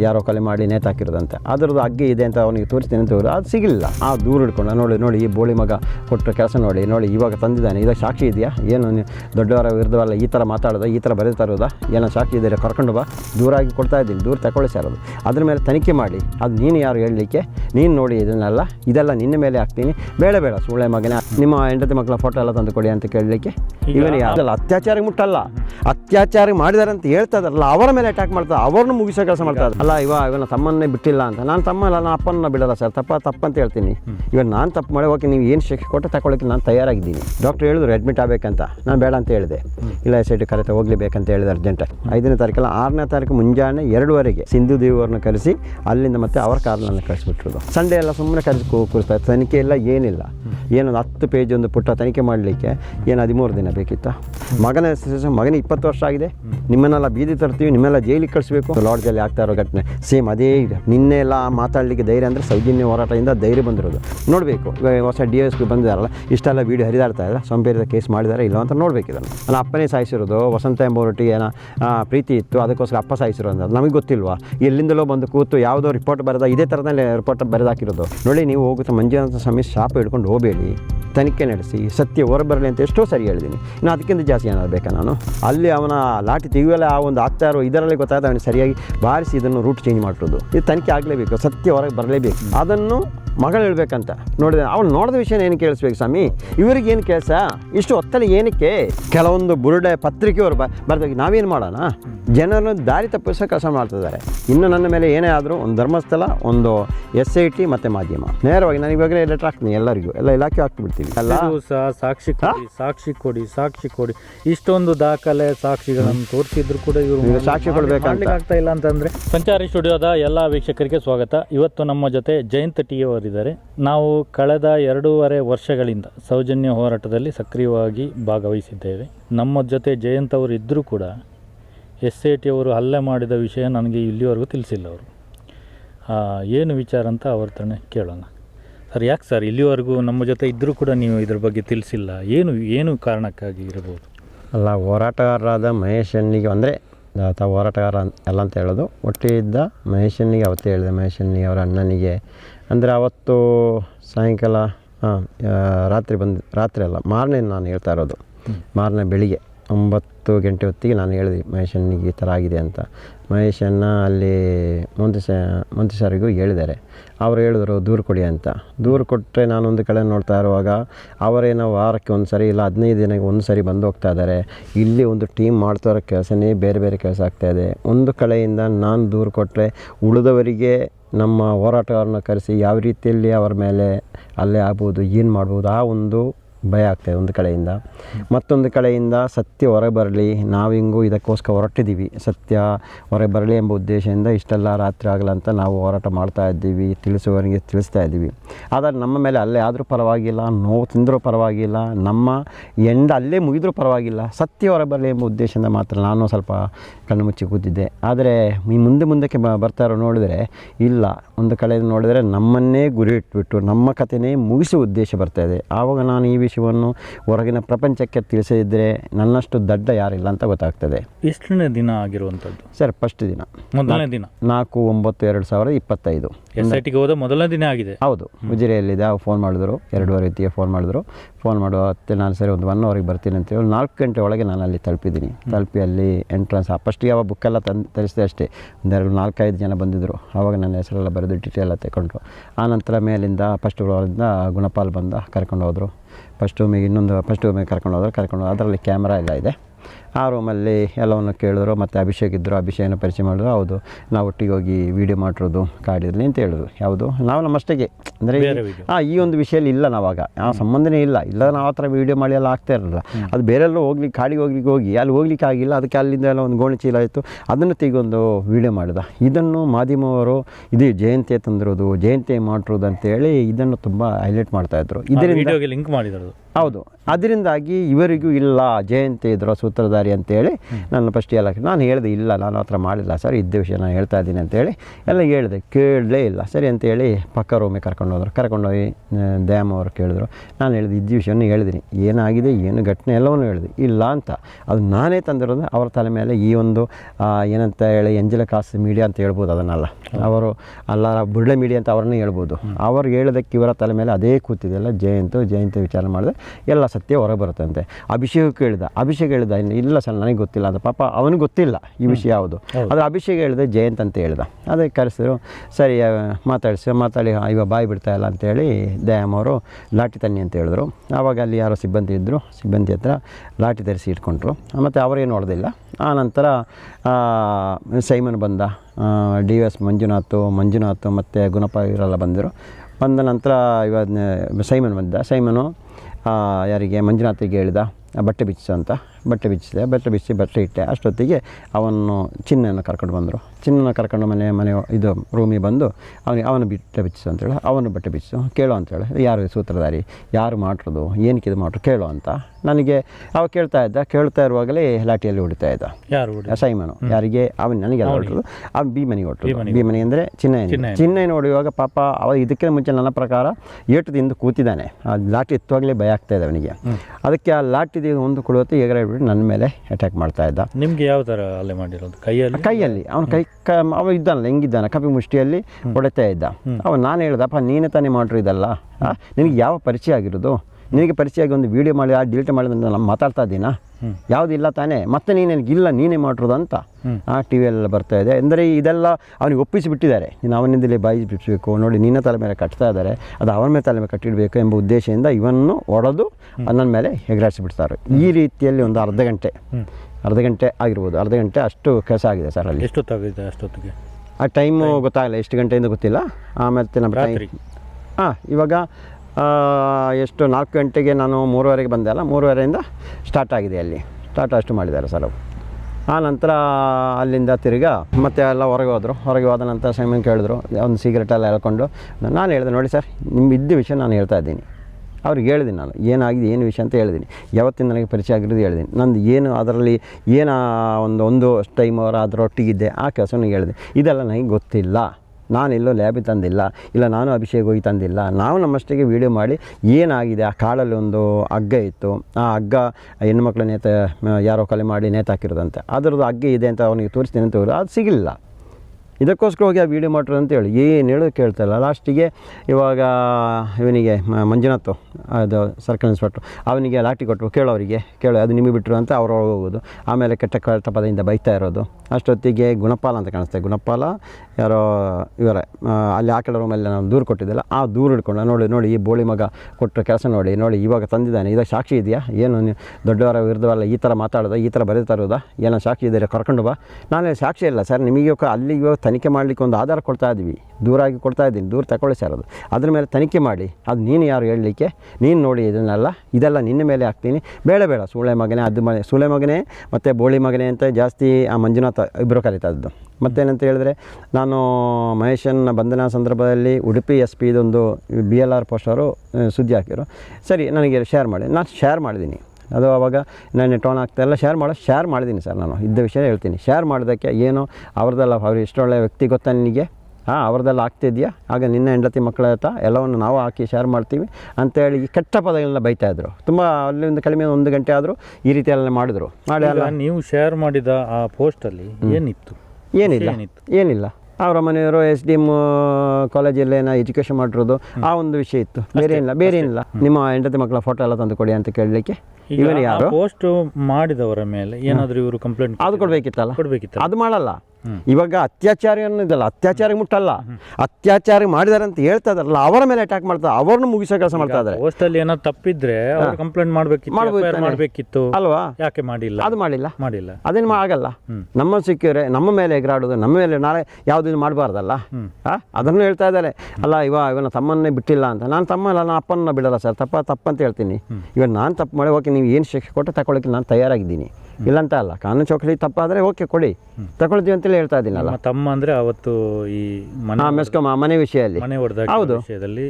[SPEAKER 1] ಯಾರೋ ಕಲೆ ಮಾಡಿ ನೇತಾಕಿರೋದಂತೆ ಅದರದ್ದು ಹಗ್ಗ ಇದೆ ಅಂತ ಅವನಿಗೆ ತೋರಿಸ್ತೀನಿ ಅಂತ ಅದು ಸಿಗಲಿಲ್ಲ. ಆ ದೂರ ಹಿಡ್ಕೊಂಡು ನೋಡಿ ನೋಡಿ ಈ ಬೋಳಿ ಮಗ ಕೊಟ್ಟ ಕೆಲಸ ನೋಡಿ ನೋಡಿ ಇವಾಗ ತಂದಿದ್ದಾನೆ. ಇದಕ್ಕೆ ಸಾಕ್ಷಿ ಇದೆಯಾ? ಏನು ದೊಡ್ಡವರ ವಿರುದ್ಧವಲ್ಲ ಈ ಥರ ಮಾತಾಡೋದು ಈ ಥರ ಬರೀತಾ ಇರೋದಾ? ಏನೋ ಶಾಕ್ ಕರ್ಕೊಂಡು ಬಾ. ದೂರಾಗಿ ಕೊಡ್ತಾ ಇದ್ದೀನಿ ದೂರ ತಗೊಳ್ಳಿ ಸರ್ ಅದು. ಅದ್ರ ಮೇಲೆ ತನಿಖೆ ಮಾಡಿ. ಅದು ನೀನು ಯಾರು ಹೇಳಲಿಕ್ಕೆ? ನೀನು ನೋಡಿ ಇದನ್ನೆಲ್ಲ. ಇದೆಲ್ಲ ನಿನ್ನ ಮೇಲೆ ಹಾಕ್ತೀನಿ. ಬೇಡ ಬೇಡ ಸುಳ್ಳೆ ಮಗನೇ. ನಿಮ್ಮ ಹೆಂಡತಿ ಮಕ್ಕಳ ಫೋಟೋ ಎಲ್ಲ ತಂದು ಕೊಡಿ ಅಂತ ಕೇಳಲಿಕ್ಕೆ. ಇವನು ಯಾರಲ್ಲ ಅತ್ಯಾಚಾರ ಮುಟ್ಟಲ್ಲ. ಅತ್ಯಾಚಾರ ಮಾಡಿದಾರೆ ಅಂತ ಹೇಳ್ತಾ ಇದಾರಲ್ಲ ಅವರ ಮೇಲೆ ಅಟ್ಯಾಕ್ ಮಾಡ್ತಾರೆ ಅವ್ರನ್ನ ಮುಗಿಸೋ ಕೆಲಸ ಮಾಡ್ತಾ. ಅಲ್ಲ ಇವ ಇವನ ತಮ್ಮನ್ನೇ ಬಿಟ್ಟಿಲ್ಲ ಅಂತ. ನಾನು ತಮ್ಮ ಅಲ್ಲ ನಾನು ಅಪ್ಪನ ಬಿಡಲ್ಲ ಸರ್. ತಪ್ಪ ತಪ್ಪಂತ ಹೇಳ್ತೀನಿ. ಇವನ್ ನಾನು ತಪ್ಪು ಮಾಡಿ ಓಕೆ ನೀವು ಏನು ಶಿಕ್ಷೆ ಕೊಟ್ಟು ತಗೊಳ್ಳೋಕ್ಕೆ ನಾನು ತಯಾರಾಗಿದ್ದೀನಿ. ಡಾಕ್ಟರ್ ಹೇಳಿದ್ರು ಅಡ್ಮಿಟ್ ಆಗಬೇಕಂತ. ನಾನು ಬೇಡ ಅಂತ ಹೇಳಿದೆ. ಇಲ್ಲ ಟಿ ಕರೆತ ಹೋಗ್ಲೇಬೇಕಂತ ಹೇಳಿದೆ ಅರ್ಜೆಂಟ್. ಐದನೇ ತಾರೀಕಲ್ಲ ಆರನೇ ತಾರೀಕು ಮುಂಜಾನೆ ಎರಡುವರೆಗೆ ಸಿಂಧು ದೇವರನ್ನ ಕರೆಸಿ ಅಲ್ಲಿಂದ ಮತ್ತೆ ಅವ್ರ ಕಾರ್ನಲ್ಲಿ ಕಳಿಸ್ಬಿಟ್ರು ಸಂಡೇ ಎಲ್ಲ ಸುಮ್ಮನೆ ಕರೆಸಿ ಕೂರಿಸ್ತಾ. ತನಿಖೆ ಎಲ್ಲ ಏನಿಲ್ಲ. ಏನೊಂದು ಹತ್ತು ಪೇಜ್ ಒಂದು ಪುಟ್ಟ ತನಿಖೆ ಮಾಡಲಿಕ್ಕೆ ಏನು ಹದಿಮೂರು ದಿನ ಬೇಕಿತ್ತ. ಮಗನ ಮಗನ ಇಪ್ಪತ್ತು ವರ್ಷ ಆಗಿದೆ. ನಿಮ್ಮನ್ನೆಲ್ಲ ಬೀದಿ ತರ್ತೀವಿ, ನಿಮ್ಮೆಲ್ಲ ಜೈಲಿಗೆ ಕಳಿಸ್ಬೇಕು. ಲಾಡ್ಜಲ್ಲಿ ಆಗ್ತಾ ಇರೋ ಘಟನೆ. ಸೇಮ್ ಅದೇ ಇದೆ. ನಿನ್ನೆ ಎಲ್ಲ ಮಾತಾಡಲಿಕ್ಕೆ ಧೈರ್ಯ ಅಂದರೆ ಸೌಜನ್ಯ ಹೋರಾಟದಿಂದ ಧೈರ್ಯ ಬಂದಿರೋದು. ನೋಡಬೇಕು. ಹೊಸ ಡಿ ಎಸ್ ಪಿ ಬಂದಿದ್ದಾರಲ್ಲ ಇಷ್ಟೆಲ್ಲ ವೀಡಿಯೋ ಹರಿದಾಡ್ತಾ ಇಲ್ಲ ಕೇಸ್ ಮಾಡಿದಾರೆ ಇಲ್ಲ ಅಂತ ನೋಡಬೇಕು ನನ್ನ ಅಪ್ಪನೇ ಸಾಯಿಸಿರೋದು, ವಸಂತ ಎಂಬುವರೊಟ್ಟಿಗೆ ಏನೋ ಪ್ರೀತಿ ಇತ್ತು, ಅದಕ್ಕೋಸ್ಕರ ಅಪ್ಪ ಸಾಯಿಸಿರೋ ಅಂತ ನಮಗೆ ಗೊತ್ತಿಲ್ವಾ? ಎಲ್ಲಿಂದಲೋ ಬಂದು ಕೂತು ಯಾವುದೋ ರಿಪೋರ್ಟ್ ಬರೆದ, ಇದೇ ಥರದಲ್ಲಿ ರಿಪೋರ್ಟ್ ಬರೆದಾಕಿರೋದು. ನೋಡಿ, ನೀವು ಹೋಗುತ್ತೆ ಮಂಜುನಾಥ ಸ್ವಾಮಿ ಶಾಪ ಹಿಡ್ಕೊಂಡು ಹೋಗಬೇಡಿ ತನಿಖೆ ನಡೆಸಿ, ಸತ್ಯ ಹೊರಬರಲಿ ಅಂತ ಎಷ್ಟೋ ಸರಿ ಹೇಳಿದ್ದೀನಿ ಇನ್ನು ಅದಕ್ಕಿಂತ ಜಾಸ್ತಿ ಏನಾದ್ರು ಬೇಕಾ ನಾನು? ಅಲ್ಲಿ ಅವನ ಲಾಠಿ ತೆಗಿಯಲ್ಲ ಆ ಒಂದು ಆಗ್ತಾ ಇದರಲ್ಲಿ ಗೊತ್ತಾದ ಅವನು ಸರಿಯಾಗಿ ಬಾರಿಸಿ ಇದನ್ನು ರೂಟ್ ಚೇಂಜ್ ಮಾಡಿರೋದು ಇದು ತನಿಖೆ ಆಗಲೇಬೇಕು, ಸತ್ಯ ಹೊರಗೆ ಬರಲೇಬೇಕು. ಅದನ್ನು ಮಗಳು ಹೇಳ್ಬೇಕಂತ ನೋಡಿದೆ ಅವ್ನು ನೋಡಿದ ವಿಷಯ ಏನು ಕೇಳಿಸ್ಬೇಕು ಸ್ವಾಮಿ? ಇವ್ರಿಗೆ ಏನು ಕೆಲಸ? ಇಷ್ಟು ಹೊತ್ತಲ್ಲಿ ಏನಕ್ಕೆ? ಕೆಲವೊಂದು ಬುರುಡೆ ಪತ್ರಿಕೆಯವರು ಬ ಬರ್ದಾಗ ನಾವೇನು ಮಾಡೋಣ? ಜನರನ್ನು ದಾರಿ ತಪ್ಪಿಸೋ ಕೆಲಸ ಮಾಡ್ತಿದ್ದಾರೆ. ಇನ್ನು ನನ್ನ ಮೇಲೆ ಏನೇ ಆದರೂ ಒಂದು ಧರ್ಮಸ್ಥಳ ಒಂದು ಎಸ್ ಐ ಟಿ ಮತ್ತು ಮಾಧ್ಯಮ. ನೇರವಾಗಿ ನಾನು ಇವಾಗಲೇ ಲೆಟರ್ ಹಾಕ್ತೀನಿ ಎಲ್ಲರಿಗೂ. ಎಲ್ಲ ಇಲಾಖೆ ಹಾಕ್ಬಿಡ್ತೀವಿ.
[SPEAKER 2] ಅಲ್ಲ? ಸಹ ಸಾಕ್ಷಿ ಕೊಡಿ ಸಾಕ್ಷಿ ಕೊಡಿ ಸಾಕ್ಷಿ ಕೊಡಿ. ಇಷ್ಟೊಂದು ದಾಖಲೆ ಸಾಕ್ಷಿಗಳನ್ನು ತೋರಿಸಿದ್ರು ಕೂಡ ಇವರು
[SPEAKER 1] ಸಾಕ್ಷಿ
[SPEAKER 2] ಕೊಡಬೇಕಾಗ್ತಾ ಇಲ್ಲ ಅಂತಂದರೆ. ಸಂಚಾರಿ ಸ್ಟುಡಿಯೋದ ಎಲ್ಲ ವೀಕ್ಷಕರಿಗೆ ಸ್ವಾಗತ. ಇವತ್ತು ನಮ್ಮ ಜೊತೆ ಜಯಂತ್ ಟಿ ಅವರಿದ್ದಾರೆ ನಾವು ಕಳೆದ ಎರಡೂವರೆ ವರ್ಷಗಳಿಂದ ಸೌಜನ್ಯ ಹೋರಾಟದಲ್ಲಿ ಸಕ್ರಿಯವಾಗಿ ಭಾಗವಹಿಸಿದ್ದೇವೆ. ನಮ್ಮ ಜೊತೆ ಜಯಂತ್ ಅವರು ಇದ್ದರೂ ಕೂಡ ಎಸ್ ಎ ಟಿ ಅವರು ಹಲ್ಲೆ ಮಾಡಿದ ವಿಷಯ ನನಗೆ ಇಲ್ಲಿವರೆಗೂ ತಿಳಿಸಿಲ್ಲ ಅವರು. ಏನು ವಿಚಾರ ಅಂತ ಅವ್ರ ತಾನೆ ಕೇಳೋಣ. ಸರ್, ಯಾಕೆ ಸರ್ ಇಲ್ಲಿವರೆಗೂ ನಮ್ಮ ಜೊತೆ ಇದ್ದರೂ ಕೂಡ ನೀವು ಇದ್ರ ಬಗ್ಗೆ ತಿಳಿಸಿಲ್ಲ? ಏನು ಏನು ಕಾರಣಕ್ಕಾಗಿ ಇರಬಹುದು?
[SPEAKER 1] ಅಲ್ಲ, ಹೋರಾಟಗಾರರಾದ ಮಹೇಶ್ ಅಣ್ಣಿಗೆ ಅಂದರೆ ತಾವು ಹೋರಾಟಗಾರ ಅಲ್ಲ ಅಂತ ಹೇಳೋದು. ಒಟ್ಟಿ ಇದ್ದ ಮಹೇಶನಿಗೆ ಅವತ್ತೇ ಹೇಳಿದೆ ಮಹೇಶನಿಗೆ ಅವರ ಅಣ್ಣನಿಗೆ. ಅಂದರೆ ಅವತ್ತು ಸಾಯಂಕಾಲ ಹಾಂ ರಾತ್ರಿ ಬಂದು ರಾತ್ರಿ ಅಲ್ಲ ಮಾರನೇ ನಾನು ಹೇಳ್ತಾ ಇರೋದು. ಮಾರನೇ ಬೆಳಿಗ್ಗೆ ಒಂಬತ್ತು ಗಂಟೆ ಹೊತ್ತಿಗೆ ನಾನು ಹೇಳಿದೆ ಮಹೇಶನಿಗೆ ಈ ಥರ ಆಗಿದೆ ಅಂತ. ಮಹೇಶನ್ನ ಅಲ್ಲಿ ಮಂತ್ರಿ ಸ ಮಂತ್ರಿ ಸಾರಿಗೂ ಹೇಳಿದ್ದಾರೆ. ಅವರು ಹೇಳಿದ್ರು, ದೂರು ಕೊಡಿ ಅಂತ. ದೂರು ಕೊಟ್ಟರೆ ನಾನೊಂದು ಕಡೆ ನೋಡ್ತಾ ಇರುವಾಗ ಅವರೇನೋ ವಾರಕ್ಕೆ ಒಂದು ಸರಿ ಇಲ್ಲ, ಹದಿನೈದು ದಿನಕ್ಕೆ ಒಂದು ಸರಿ ಬಂದು ಹೋಗ್ತಾ ಇದ್ದಾರೆ. ಇಲ್ಲಿ ಒಂದು ಟೀಮ್ ಮಾಡ್ತಾ ಇರೋ ಕೆಲಸನೇ ಬೇರೆ ಬೇರೆ ಕೆಲಸ ಆಗ್ತಾಯಿದೆ ಒಂದು ಕಡೆಯಿಂದ ನಾನು ದೂರು ಕೊಟ್ಟರೆ ಉಳಿದವರಿಗೆ ನಮ್ಮ ಹೋರಾಟಗಾರನ ಕರೆಸಿ ಯಾವ ರೀತಿಯಲ್ಲಿ ಅವರ ಮೇಲೆ ಅಲ್ಲೇ ಆಗ್ಬೋದು, ಏನು ಮಾಡ್ಬೋದು, ಆ ಒಂದು ಭಯ ಆಗ್ತಾಯಿದೆ ಒಂದು ಕಡೆಯಿಂದ. ಮತ್ತೊಂದು ಕಡೆಯಿಂದ ಸತ್ಯ ಹೊರಗೆ ಬರಲಿ. ನಾವು ಹಿಂಗೂ ಇದಕ್ಕೋಸ್ಕರ ಹೊರಟಿದ್ದೀವಿ. ಸತ್ಯ ಹೊರಗೆ ಬರಲಿ ಎಂಬ ಉದ್ದೇಶದಿಂದ ಇಷ್ಟೆಲ್ಲ ರಾತ್ರಿ ಆಗಲಂತ ನಾವು ಹೋರಾಟ ಮಾಡ್ತಾ ಇದ್ದೀವಿ. ತಿಳಿಸುವವರಿಗೆ ತಿಳಿಸ್ತಾ ಇದ್ದೀವಿ. ಆದರೆ ನಮ್ಮ ಮೇಲೆ ಅಲ್ಲೇ ಆದರೂ ಪರವಾಗಿಲ್ಲ, ನೋವು ತಿಂದರೂ ಪರವಾಗಿಲ್ಲ, ನಮ್ಮ ಎಂಡ ಅಲ್ಲೇ ಮುಗಿದರೂ ಪರವಾಗಿಲ್ಲ, ಸತ್ಯ ಹೊರಗೆ ಬರಲಿ ಎಂಬ ಉದ್ದೇಶದಿಂದ ಮಾತ್ರ ನಾನು ಸ್ವಲ್ಪ ಕಣ್ಣು ಮುಚ್ಚಿ ಕೂತಿದ್ದೆ. ಆದರೆ ಈ ಮುಂದೆ ಮುಂದಕ್ಕೆ ಬರ್ತಾರೋ ನೋಡಿದರೆ ಇಲ್ಲ. ಒಂದು ಕಡೆ ನೋಡಿದರೆ ನಮ್ಮನ್ನೇ ಗುರಿ ಇಟ್ಬಿಟ್ಟು ನಮ್ಮ ಕಥೆನೇ ಮುಗಿಸುವ ಉದ್ದೇಶ ಬರ್ತಾ ಇದೆ. ಆವಾಗ ನಾನು ಈ ವಿಷಯವನ್ನು ಹೊರಗಿನ ಪ್ರಪಂಚಕ್ಕೆ ತಿಳಿಸಿದರೆ ನನ್ನಷ್ಟು ದಡ್ಡ ಯಾರಿಲ್ಲ ಅಂತ ಗೊತ್ತಾಗ್ತದೆ.
[SPEAKER 2] ಎಷ್ಟನೇ ದಿನ ಆಗಿರುವಂಥದ್ದು?
[SPEAKER 1] ಸರ್ ಫಸ್ಟ್ ದಿನ.
[SPEAKER 2] ಮೊದಲನೇ ದಿನ.
[SPEAKER 1] ನಾಲ್ಕು ಒಂಬತ್ತು ಎರಡು ಸಾವಿರದ ಇಪ್ಪತ್ತೈದು.
[SPEAKER 2] ಎಸ್ ಐ ಟಿಗೆ ಹೋದ ಮೊದಲನೇ ದಿನ ಆಗಿದೆ.
[SPEAKER 1] ಹೌದು. ಉಜಿರೆಯಲ್ಲಿದೆ ಅವ್ರು ಫೋನ್ ಮಾಡಿದ್ರು ಎರಡೂವರೆ ರೀತಿಯ ಫೋನ್ ಮಾಡಿದ್ರು. ಫೋನ್ ಮಾಡುವ ಹತ್ತು ನಾನು ಸರಿ ಒಂದು ಒನ್ ಅವರಿಗೆ ಬರ್ತೀನಿ ಅಂತ ಹೇಳಿ ನಾಲ್ಕು ಗಂಟೆ ಒಳಗೆ ನಾನು ಅಲ್ಲಿ ತಲುಪಿದ್ದೀನಿ. ತಲುಪಿ ಅಲ್ಲಿ ಎಂಟ್ರೆನ್ಸ್ ಫಸ್ಟಿಗೆ ಬುಕ್ ಬುಕ್ಕೆಲ್ಲ ತಂದು ತರಿಸಿದೆ ಅಷ್ಟೇ. ಒಂದೆರಡು ನಾಲ್ಕೈದು ಜನ ಬಂದಿದ್ದರು ಆವಾಗ ನನ್ನ ಹೆಸರೆಲ್ಲ ಬರೆದು ಡೀಟೇಲ್ ಎಲ್ಲ ತಗೊಂಡ್ರು. ಆನಂತರ ಮೇಲಿಂದ ಫಸ್ಟ್ ಫ್ಲೋರಿಂದ ಗುಣಪಾಲ್ ಬಂದ ಕರ್ಕೊಂಡು ಹೋದರು. ಫಸ್ಟ್ ರೂಮಿಗೆ ಇನ್ನೊಂದು ಫಸ್ಟ್ ರೂಮಿಗೆ ಕರ್ಕೊಂಡು ಹೋದ್ರೆ ಕರ್ಕೊಂಡು ಅದರಲ್ಲಿ ಕ್ಯಾಮ್ರಾ ಎಲ್ಲ ಇದೆ. ಆ ರೂಮಲ್ಲಿ ಎಲ್ಲವನ್ನು ಕೇಳಿದ್ರು ಮತ್ತು ಅಭಿಷೇಕ್ ಇದ್ದರು ಅಭಿಷೇಕನ ಪರಿಚಯ ಮಾಡಿದ್ರು ಹೌದು ನಾವು ಒಟ್ಟಿಗೆ ಹೋಗಿ ವೀಡಿಯೋ ಮಾಡಿರೋದು ಕಾಡಿರಲಿ ಅಂತ ಹೇಳಿದ್ರು. ಯಾವುದು? ನಾವು ನಮ್ಮಷ್ಟಕ್ಕೆ ಅಂದರೆ ಹಾಂ ಈ ಒಂದು ವಿಷಯಲ್ಲಿ ಇಲ್ಲ ನಾವಾಗ. ಆ ಸಂಬಂಧನೇ ಇಲ್ಲ. ಇಲ್ಲ ನಾವು ಆ ಥರ ವೀಡಿಯೋ ಮಾಡಿ ಎಲ್ಲ ಆಗ್ತಾ ಇರಲಿಲ್ಲ. ಅದು ಬೇರೆಲ್ಲೋ ಹೋಗ್ಲಿ ಕಾಡಿಗೆ ಹೋಗ್ಲಿಕ್ಕೆ ಹೋಗಿ ಅಲ್ಲಿ ಹೋಗ್ಲಿಕ್ಕೆ ಆಗಿಲ್ಲ ಅದಕ್ಕೆ ಅಲ್ಲಿಂದ ಎಲ್ಲ ಒಂದು ಗೋಣಿ ಚೀಲ ಆಯಿತು. ಅದನ್ನು ತೆಗೊಂದು ವೀಡಿಯೋ ಮಾಡಿದ. ಇದನ್ನು ಮಾಧ್ಯಮವರು ಇದು ಜಯಂತಿ ತಂದಿರೋದು ಜಯಂತಿ ಮಾಡಿರೋದು ಅಂತೇಳಿ ಇದನ್ನು ತುಂಬ ಹೈಲೈಟ್ ಮಾಡ್ತಾಯಿದ್ರು ಇದರಿಂದ
[SPEAKER 2] ಲಿಂಕ್ ಮಾಡಿದ್ರು
[SPEAKER 1] ಹೌದು. ಅದರಿಂದಾಗಿ ಇವರಿಗೂ ಇಲ್ಲ ಜಯಂತಿ ಇದರ ಸೂತ್ರಧಾರಿ ಅಂತೇಳಿ ನಾನು ಫಸ್ಟ್ ಎಲ್ಲ ನಾನು ಹೇಳಿದೆ ಇಲ್ಲ ನಾನು ಹತ್ರ ಮಾಡಿಲ್ಲ ಸರ್ ಇದ್ದ ವಿಷಯ ನಾನು ಹೇಳ್ತಾ ಇದ್ದೀನಿ ಅಂತೇಳಿ ಎಲ್ಲ ಹೇಳಿದೆ. ಕೇಳಲೇ ಇಲ್ಲ. ಸರಿ ಅಂತೇಳಿ ಪಕ್ಕ ರೂಮಿಗೆ ಕರ್ಕೊಂಡು ಹೋದ್ರು. ಕರ್ಕೊಂಡೋಗಿ ಡ್ಯಾಮ್ ಅವರು ಕೇಳಿದ್ರು. ನಾನು ಹೇಳಿದೆ ಇದ್ದ ವಿಷಯವನ್ನು ಹೇಳಿದ್ದೀನಿ. ಏನಾಗಿದೆ ಏನು ಘಟನೆ ಎಲ್ಲವನ್ನೂ ಹೇಳಿದೆ. ಇಲ್ಲ ಅಂತ. ಅದು ನಾನೇ ತಂದಿರೋದು ಅವರ ತಲೆ ಮೇಲೆ ಈ ಒಂದು ಏನಂತ ಹೇಳಿ ಎಂಜಲ ಕಾಸ್ ಮೀಡಿಯಾ ಅಂತ ಹೇಳ್ಬೋದು ಅದನ್ನೆಲ್ಲ. ಅವರು ಅಲ್ಲ ಬುರ್ಳೆ ಮೀಡಿಯಾ ಅಂತ ಅವ್ರನ್ನೇ ಹೇಳ್ಬೋದು. ಅವರು ಹೇಳೋದಕ್ಕೆ ಇವರ ತಲೆ ಮೇಲೆ ಅದೇ ಕೂತಿದೆಯಲ್ಲ ಜಯಂತು ಜಯಂತಿ ವಿಚಾರ ಮಾಡಿದೆ. ಎಲ್ಲ ಸತ್ಯ ಹೊರಗೆ ಬರುತ್ತಂತೆ. ಅಭಿಷೇಕ್ ಕೇಳಿದ ಅಭಿಷೇಕ್ ಹೇಳಿದ ಇಲ್ಲ ಸರ್ ನನಗೆ ಗೊತ್ತಿಲ್ಲ. ಅಂತ ಪಾಪ ಅವನಿಗೆ ಗೊತ್ತಿಲ್ಲ ಈ ವಿಷಯ ಯಾವುದು. ಆದರೆ ಅಭಿಷೇಕ್ ಹೇಳಿದೆ ಜಯಂತ್ ಅಂತ ಹೇಳ್ದ. ಅದೇ ಕರೆಸಿದ್ರು ಸರಿ ಮಾತಾಡಿಸಿ ಮಾತಾಡಿ ಇವ ಇವಾಗ ಬಾಯಿ ಬಿಡ್ತಾಯಿಲ್ಲ ಅಂತೇಳಿ ದಯಾಮ್ ಅವರು ಲಾಠಿ ತನ್ನಿ ಅಂತ ಹೇಳಿದ್ರು. ಆವಾಗ ಅಲ್ಲಿ ಯಾರೋ ಸಿಬ್ಬಂದಿ ಇದ್ದರು ಸಿಬ್ಬಂದಿ ಹತ್ರ ಲಾಠಿ ತರಿಸಿ ಇಟ್ಕೊಂಡ್ರು. ಮತ್ತು ಅವರೇನು ಹೊಡೆದಿಲ್ಲ. ಆ ನಂತರ ಸೈಮನ್ ಬಂದ ಡಿ ಎಸ್ ಮಂಜುನಾಥ್ ಮಂಜುನಾಥ್ ಮತ್ತು ಗುಣಪ್ಪ ಇವರೆಲ್ಲ ಬಂದರು. ಬಂದ ನಂತರ ಇವಾಗ ಸೈಮನ್ ಬಂದ. ಸೈಮನು ಯಾರಿಗೆ ಮಂಜುನಾಥಿಗೆ ಹೇಳಿದ ಬಟ್ಟೆ ಬಿಚ್ಚಿಸು ಅಂತ. ಬಟ್ಟೆ ಬಿಚ್ಚಿಸಿದೆ. ಬಟ್ಟೆ ಬಿಚ್ಚಿ ಬಟ್ಟೆ ಇಟ್ಟೆ. ಅಷ್ಟೊತ್ತಿಗೆ ಅವನು ಚಿನ್ನನ ಕರ್ಕೊಂಡು ಬಂದರು. ಚಿನ್ನನ ಕರ್ಕೊಂಡು ಮನೆ ಮನೆ ಇದು ರೂಮಿಗೆ ಬಂದು ಅವನಿಗೆ ಅವನು ಬಟ್ಟೆ ಬಿಚ್ಚಿಸು ಅಂತೇಳಿ ಅವನು ಬಟ್ಟೆ ಬಿಚ್ಚಿಸು. ಕೇಳು ಅಂತೇಳಿ ಯಾರು ಸೂತ್ರಧಾರಿ? ಯಾರು ಮಾಡಿರೋದು? ಏನಕ್ಕೆ ಇದು ಮಾಡ್ರು ಕೇಳು ಅಂತ. ನನಗೆ ಅವ ಕೇಳ್ತಾ ಇದ್ದ. ಕೇಳ್ತಾ ಇರುವಾಗಲೇ ಲಾಟಿಯಲ್ಲಿ ಹೊಡಿತಾ ಇದ್ದ.
[SPEAKER 2] ಯಾರು
[SPEAKER 1] ಸೈಮನು. ಯಾರಿಗೆ? ಅವನು ನನಗೆ ಹೊಟ್ಟರು ಅವ್ನು ಮನೆಗೆ ಹೊಟ್ಟರು
[SPEAKER 2] ಬಿ
[SPEAKER 1] ಮನೆ ಅಂದರೆ ಚಿನ್ನ. ಚಿನ್ನ ನೋಡುವಾಗ ಪಾಪ ಅವ ಇದಕ್ಕೆ ಮುಂಚೆ ನನ್ನ ಪ್ರಕಾರ ಏಟು ತಿಂದು ಕೂತಿದ್ದಾನೆ. ಆ ಲಾಟಿ ಎತ್ತುವಾಗಲೇ ಭಯ ಆಗ್ತಾ ಇದೆ ಅವನಿಗೆ. ಅದಕ್ಕೆ ಆ ಲಾಠಿ ಒಂದು ಕುಳಿತು ಎಗರ ಬಿಟ್ಟು ನನ್ನ ಮೇಲೆ ಅಟ್ಯಾಕ್ ಮಾಡ್ತಾ ಇದ್ದ.
[SPEAKER 2] ನಿಮ್ಗೆ ಯಾವ ಥರ ಅಲ್ಲೇ ಮಾಡಿರೋದು? ಕೈಯಲ್ಲಿ?
[SPEAKER 1] ಕೈಯಲ್ಲಿ. ಅವನ ಕೈ ಕ ಅವ ಇದ್ದಾನಲ್ಲ ಹೆಂಗಿದ್ದಾನೆ? ಕಪಿ ಮುಷ್ಟಿಯಲ್ಲಿ ಹೊಡೆತಾ ಇದ್ದ. ಅವ ನಾನು ಹೇಳ್ದಪ್ಪ ನೀನೇ ತಾನೇ ಮಾಡ್ರು ಇದಲ್ಲ? ನಿನಗೆ ಯಾವ ಪರಿಚಯ ಆಗಿರೋದು? ನಿನಗೆ ಪರಿಚಯ ಆಗಿ ಒಂದು ವೀಡಿಯೋ ಮಾಡಿ ಆ ಡಿಲೀಟ್ ಮಾಡಿದ್ರೆ ನಾನು ಮಾತಾಡ್ತಾ ಇದ್ದೀನಾ? ಯಾವುದಿಲ್ಲ ತಾನೇ. ಮತ್ತೆ ನೀನು ಇಲ್ಲ ನೀನೇ ಮಾಡಿರೋದು ಅಂತ. ಆ ಟಿ ವಿಯಲ್ಲೆಲ್ಲ ಬರ್ತಾ ಇದೆ. ಅಂದರೆ ಇದೆಲ್ಲ ಅವನಿಗೆ ಒಪ್ಪಿಸಿ ಬಿಟ್ಟಿದ್ದಾರೆ. ನೀನು ಅವನಿಂದಲೇ ಬಾಯಿ ಬಿಡಿಸಬೇಕು ನೋಡಿ ನಿನ್ನ ತಲೆ ಮೇಲೆ ಕಟ್ತಾ ಇದ್ದಾರೆ. ಅದು ಅವನ ಮೇಲೆ ತಲೆ ಮೇಲೆ ಕಟ್ಟಿಡಬೇಕು ಎಂಬ ಉದ್ದೇಶದಿಂದ ಇವನ್ನು ಒಡೆದು ನನ್ನ ಮೇಲೆ ಹೆಗರಾಡಿಸಿಬಿಡ್ತಾರೆ ಈ ರೀತಿಯಲ್ಲಿ ಒಂದು ಅರ್ಧ ಗಂಟೆ. ಅರ್ಧ ಗಂಟೆ ಆಗಿರ್ಬೋದು. ಅರ್ಧ ಗಂಟೆ ಅಷ್ಟು ಕೆಲಸ ಆಗಿದೆ ಸರ್ ಅಲ್ಲಿ.
[SPEAKER 2] ಎಷ್ಟೊತ್ತಾಗಿದೆ ಅಷ್ಟೊತ್ತಿಗೆ?
[SPEAKER 1] ಆ ಟೈಮು ಗೊತ್ತಾಗಲ್ಲ ಎಷ್ಟು ಗಂಟೆಯಿಂದ ಗೊತ್ತಿಲ್ಲ. ಆಮೇಲೆ ನಮ್ಮ
[SPEAKER 2] ರಾತ್ರಿ.
[SPEAKER 1] ಹಾಂ ಇವಾಗ ಎಷ್ಟು ನಾಲ್ಕು ಗಂಟೆಗೆ ನಾನು ಮೂರುವರೆಗೆ ಬಂದೆ ಅಲ್ಲ, ಮೂರುವರೆಯಿಂದ ಸ್ಟಾರ್ಟ್ ಆಗಿದೆ ಅಲ್ಲಿ. ಸ್ಟಾರ್ಟ್ ಅಷ್ಟು ಮಾಡಿದ್ದಾರೆ ಸರ್ ಅವರು. ಆ ನಂತರ ಅಲ್ಲಿಂದ ತಿರ್ಗಾ ಮತ್ತೆ ಎಲ್ಲ ಹೊರಗೆ ಹೋದರು. ಹೊರಗೆ ಹೋದ ನಂತರ ಸೈಮನ್ ಕೇಳಿದ್ರು, ಒಂದು ಸಿಗರೆಟ್ ಎಲ್ಲ ಹೇಳ್ಕೊಂಡು, ನಾನು ಹೇಳಿದೆ, ನೋಡಿ ಸರ್ ನಿಮ್ಮ ಇದ್ದ ವಿಷಯ ನಾನು ಹೇಳ್ತಾ ಇದ್ದೀನಿ. ಅವ್ರಿಗೆ ಹೇಳಿದ್ದೀನಿ ನಾನು, ಏನಾಗಿದೆ, ಏನು ವಿಷಯ ಅಂತ ಹೇಳಿದ್ದೀನಿ ಯಾವತ್ತಿನ ನನಗೆ ಪರಿಚಯ ಆಗಿರೋದು ಹೇಳಿದ್ದೀನಿ ನಂದು ಏನು, ಅದರಲ್ಲಿ ಏನು ಒಂದು ಒಂದು ಟೈಮ್ ಅವರ ಅದರೊಟ್ಟಿಗಿದ್ದೆ ಆ ಕೆಲಸವನ್ನು ಹೇಳಿದೆ. ಇದೆಲ್ಲ ನನಗೆ ಗೊತ್ತಿಲ್ಲ. ನಾನೆಲ್ಲೋ ಲ್ಯಾಬಿ ತಂದಿಲ್ಲ, ಇಲ್ಲ ನಾನು ಅಭಿಷೇಕ್ ಹೋಗಿ ತಂದಿಲ್ಲ, ನಾವು ನಮ್ಮಷ್ಟಿಗೆ ವೀಡಿಯೋ ಮಾಡಿ ಏನಾಗಿದೆ? ಆ ಕಾಡಲ್ಲಿ ಒಂದು ಹಗ್ಗ ಇತ್ತು. ಆ ಹಗ್ಗ ಹೆಣ್ಮಕ್ಳ ನೇತ, ಯಾರೋ ಕಲೆ ಮಾಡಿ ನೇತಾಕಿರೋದಂತೆ ಅದರದ್ದು ಹಗ್ಗ ಇದೆ ಅಂತ ಅವನಿಗೆ ತೋರಿಸ್ತೀನಿ ಅಂತ ಅದು ಸಿಗಲಿಲ್ಲ ಇದಕ್ಕೋಸ್ಕರ ಹೋಗಿ ಆ ವೀಡಿಯೋ ಮಾಡ್ರು ಅಂತೇಳಿ ಏನು ಹೇಳೋದು ಕೇಳ್ತಾಯಿಲ್ಲ ಲಾಸ್ಟಿಗೆ ಇವಾಗ ಇವನಿಗೆ ಮಂಜುನಾಥ್, ಅದು ಸರ್ಕಲ್ ಇನ್ಸ್ಪೆಕ್ಟ್ರು ಅವನಿಗೆ ಲಾಟಿ ಕೊಟ್ಟರು. ಕೇಳೋರಿಗೆ ಕೇಳೋ, ಅದು ನಿಮಗೆ ಬಿಟ್ಟರು ಅಂತ ಅವ್ರು ಹೋಗೋದು. ಆಮೇಲೆ ಕೆಟ್ಟ ಕೆಟ್ಟ ಪದದಿಂದ ಬೈತಾ ಇರೋದು. ಅಷ್ಟೊತ್ತಿಗೆ ಗುಣಪಾಲ ಅಂತ ಕಾಣಿಸ್ತೆ ಗುಣಪಾಲ ಯಾರೋ ಇವರೇ ಅಲ್ಲಿ ಆ ಕಡೆ ರೂಮಲ್ಲಿ ನಾನು ದೂರು ಕೊಟ್ಟಿದ್ದೆಲ್ಲ, ಆ ದೂರು ಹಿಡ್ಕೊಂಡು ನೋಡಿ ನೋಡಿ ಈ ಬೋಳಿ ಮಗ ಕೊಟ್ಟ ಕೆಲಸ ನೋಡಿ ನೋಡಿ ಇವಾಗ ತಂದಿದ್ದಾನೆ. ಇದಕ್ಕೆ ಸಾಕ್ಷಿ ಇದೆಯಾ? ಏನು ನೀವು ದೊಡ್ಡವರ ವಿರುದ್ಧವಲ್ಲ, ಈ ಥರ ಮಾತಾಡೋದ, ಈ ಥರ ಬರೀತಾ ಇರೋದಾ ಏನೋ ಸಾಕ್ಷಿ ಇದ್ದಾರೆ ಕರ್ಕೊಂಡು ಬಾ. ನಾನು ಸಾಕ್ಷಿ ಇಲ್ಲ ಸರ್, ನಿಮಗೆ ಅಲ್ಲಿ ಇವಾಗ ತನಿಖೆ ಮಾಡಲಿಕ್ಕೆ ಒಂದು ಆಧಾರ ಕೊಡ್ತಾ ಇದ್ದೀವಿ ದೂರಾಗಿ ಕೊಡ್ತಾ ಇದ್ದೀನಿ, ದೂರ ತಗೊಳ್ಳಿ ಸರ್ ಅದು. ಅದ್ರ ಮೇಲೆ ತನಿಖೆ ಮಾಡಿ, ಅದು ನೀನು ಯಾರು ಹೇಳಲಿಕ್ಕೆ, ನೀನು ನೋಡಿ ಇದನ್ನೆಲ್ಲ, ಇದೆಲ್ಲ ನಿನ್ನ ಮೇಲೆ ಹಾಕ್ತೀನಿ. ಬೇಡ ಬೇಡ, ಸೂಳೆ ಮಗನೇ, ಅದು ಮನೆ, ಸೂಳೆ ಮಗನೇ ಮತ್ತು ಬೋಳಿ ಮಗನೇ ಅಂತ ಜಾಸ್ತಿ ಆ ಮಂಜುನಾಥ ಇಬ್ಬರು ಕರೀತಾ ಇದ್ದು ಮತ್ತೇನಂತ ಹೇಳಿದ್ರೆ, ನಾನು ಮಹೇಶನ ಬಂಧನ ಸಂದರ್ಭದಲ್ಲಿ ಉಡುಪಿ ಎಸ್ ಪಿ ಇದೊಂದು ಬಿ ಎಲ್ ಆರ್ ಪೋಸ್ಟರು ಸುದ್ದಿ ಹಾಕಿರು ಸರಿ, ನನಗೆ ಶೇರ್ ಮಾಡಿ, ನಾನು ಶೇರ್ ಮಾಡಿದ್ದೀನಿ. ಅದು ಅವಾಗ ನಾನು ಟೋನ್ ಆಗ್ತಾಯಿಲ್ಲ ಶೇರ್ ಮಾಡೋ, ಶೇರ್ ಮಾಡಿದ್ದೀನಿ ಸರ್ ನಾನು, ಇದ್ದ ವಿಷಯ ಹೇಳ್ತೀನಿ. ಶೇರ್ ಮಾಡೋದಕ್ಕೆ ಏನು, ಅವ್ರದ್ದೆಲ್ಲ ಅವ್ರು ಇಷ್ಟೊಳ್ಳೆ ವ್ಯಕ್ತಿ ಗೊತ್ತಾ ನಿನಗೆ? ಹಾಂ ಅವ್ರದ್ದೆಲ್ಲ ಆಗ್ತಿದೆಯಾ ಆಗ ನಿನ್ನ ಹೆಂಡತಿ ಮಕ್ಕಳ ಹತ್ರ ಎಲ್ಲವನ್ನು ನಾವು ಹಾಕಿ ಶೇರ್ ಮಾಡ್ತೀವಿ ಅಂತೇಳಿ ಈ ಕೆಟ್ಟ ಪದಗಳನ್ನ ಬೈತಾ ಇದ್ರು. ತುಂಬ ಅಲ್ಲಿಂದ ಕಡಿಮೆ ಒಂದು ಗಂಟೆ ಆದರೂ ಈ ರೀತಿ ಎಲ್ಲ ಮಾಡಿದ್ರು. ಮಾಡಿ
[SPEAKER 2] ಅಲ್ಲ ನೀವು ಶೇರ್ ಮಾಡಿದ ಆ ಪೋಸ್ಟಲ್ಲಿ ಏನಿತ್ತು?
[SPEAKER 1] ಏನಿಲ್ಲ? ಏನಿಲ್ಲ. ಅವರ ಮನೆಯವರು ಎಸ್ ಡಿ ಎಂ ಕಾಲೇಜಲ್ಲಿ ಏನೋ ಎಜುಕೇಷನ್ ಮಾಡಿರೋದು ಆ ಒಂದು ವಿಷಯ ಇತ್ತು. ಬೇರೆ ಏನಿಲ್ಲ ಬೇರೆ ಏನಿಲ್ಲ. ನಿಮ್ಮ ಹೆಂಡತಿ ಮಕ್ಕಳ ಫೋಟೋ ಎಲ್ಲ ತಂದು ಕೊಡಿ ಅಂತ ಕೇಳಲಿಕ್ಕೆ ಇವನು ಯಾರು?
[SPEAKER 2] ಪೋಸ್ಟ್ ಮಾಡಿದವರ ಮೇಲೆ ಏನಾದರೂ ಇವರು ಕಂಪ್ಲೇಂಟ್
[SPEAKER 1] ಅದು ಕೊಡ್ಬೇಕಿತ್ತಲ್ಲ?
[SPEAKER 2] ಕೊಡಬೇಕಿತ್ತು
[SPEAKER 1] ಅದು ಮಾಡಲ್ಲ. ಇವಾಗ ಅತ್ಯಾಚಾರ ಅನ್ನೋದಲ್ಲ ಅತ್ಯಾಚಾರ ಮುಟ್ಟಲ್ಲ. ಅತ್ಯಾಚಾರ ಮಾಡಿದಾರೆ ಅಂತ ಹೇಳ್ತಾ ಇದಾರಲ್ಲ ಅವರ ಮೇಲೆ ಅಟ್ಯಾಕ್ ಮಾಡ್ತಾರೆ ಅವ್ರನ್ನ ಮುಗಿಸೋ ಕೆಲಸ ಮಾಡ್ತಾ ಇದ್ದಾರೆ
[SPEAKER 2] ಅಲ್ಲಿ ಏನಾದ್ರು ತಪ್ಪಿದ್ರೆ ಕಂಪ್ಲೇಂಟ್ ಮಾಡ್ಬೇಕಿತ್ತು ಮಾಡ್ಬೇಕಿತ್ತು.
[SPEAKER 1] ಅಲ್ವಾ?
[SPEAKER 2] ಯಾಕೆ ಮಾಡಿಲ್ಲ?
[SPEAKER 1] ಅದು ಮಾಡಿಲ್ಲ.
[SPEAKER 2] ಮಾಡಿಲ್ಲ.
[SPEAKER 1] ಅದೇನು ಆಗಲ್ಲ. ನಮ್ಮ ಸಿಕ್ಕಿದ್ರೆ ನಮ್ಮ ಮೇಲೆ ಎಗರಾಡೋದು ನಮ್ಮ ಮೇಲೆ ನಾಳೆ ಯಾವುದು ಮಾಡಬಾರ್ದಲ್ಲ? ಆ? ಅದನ್ನು ಹೇಳ್ತಾ ಇದ್ದಾರೆ. ಅಲ್ಲ ಇವ ಇವನ ತಮ್ಮನ್ನೇ ಬಿಟ್ಟಿಲ್ಲ ಅಂತ. ನಾನು ತಮ್ಮ ಅಲ್ಲ ನಾನು ಅಪ್ಪನ ಬಿಡಲ್ಲ ಸರ್. ತಪ್ಪ ತಪ್ಪಂತ ಹೇಳ್ತೀನಿ. ಇವಾಗ ನಾನು ತಪ್ಪು ಮಾಡಿ ಓಕೆ ನೀವು ಏನು ಶಿಕ್ಷೆ ಕೊಟ್ಟರೆ ತಗೊಳಕ್ಕೆ ನಾನು ತಯಾರಾಗಿದ್ದೀನಿ. ಇಲ್ಲಂತ ಅಲ್ಲ. ಕಾನೂನು ಚೌಕಡಿ ತಪ್ಪಾದರೆ ಓಕೆ ಕೊಡಿ. ತಗೊಳ್ತೀವಿ ಅಂತೇಳಿ ಹೇಳ್ತಾ ಇದ್ದೀನಲ್ಲ
[SPEAKER 2] ತಮ್ಮ ಅಂದ್ರೆ ಅವತ್ತು ಈ ಮನೆ
[SPEAKER 1] ಮೆಸ್ಕೊಮ್ಮ ಮನೆ ವಿಷಯದಲ್ಲಿ
[SPEAKER 2] ಮನೆ
[SPEAKER 1] ಹೌದು.
[SPEAKER 2] ವಿಷಯದಲ್ಲಿ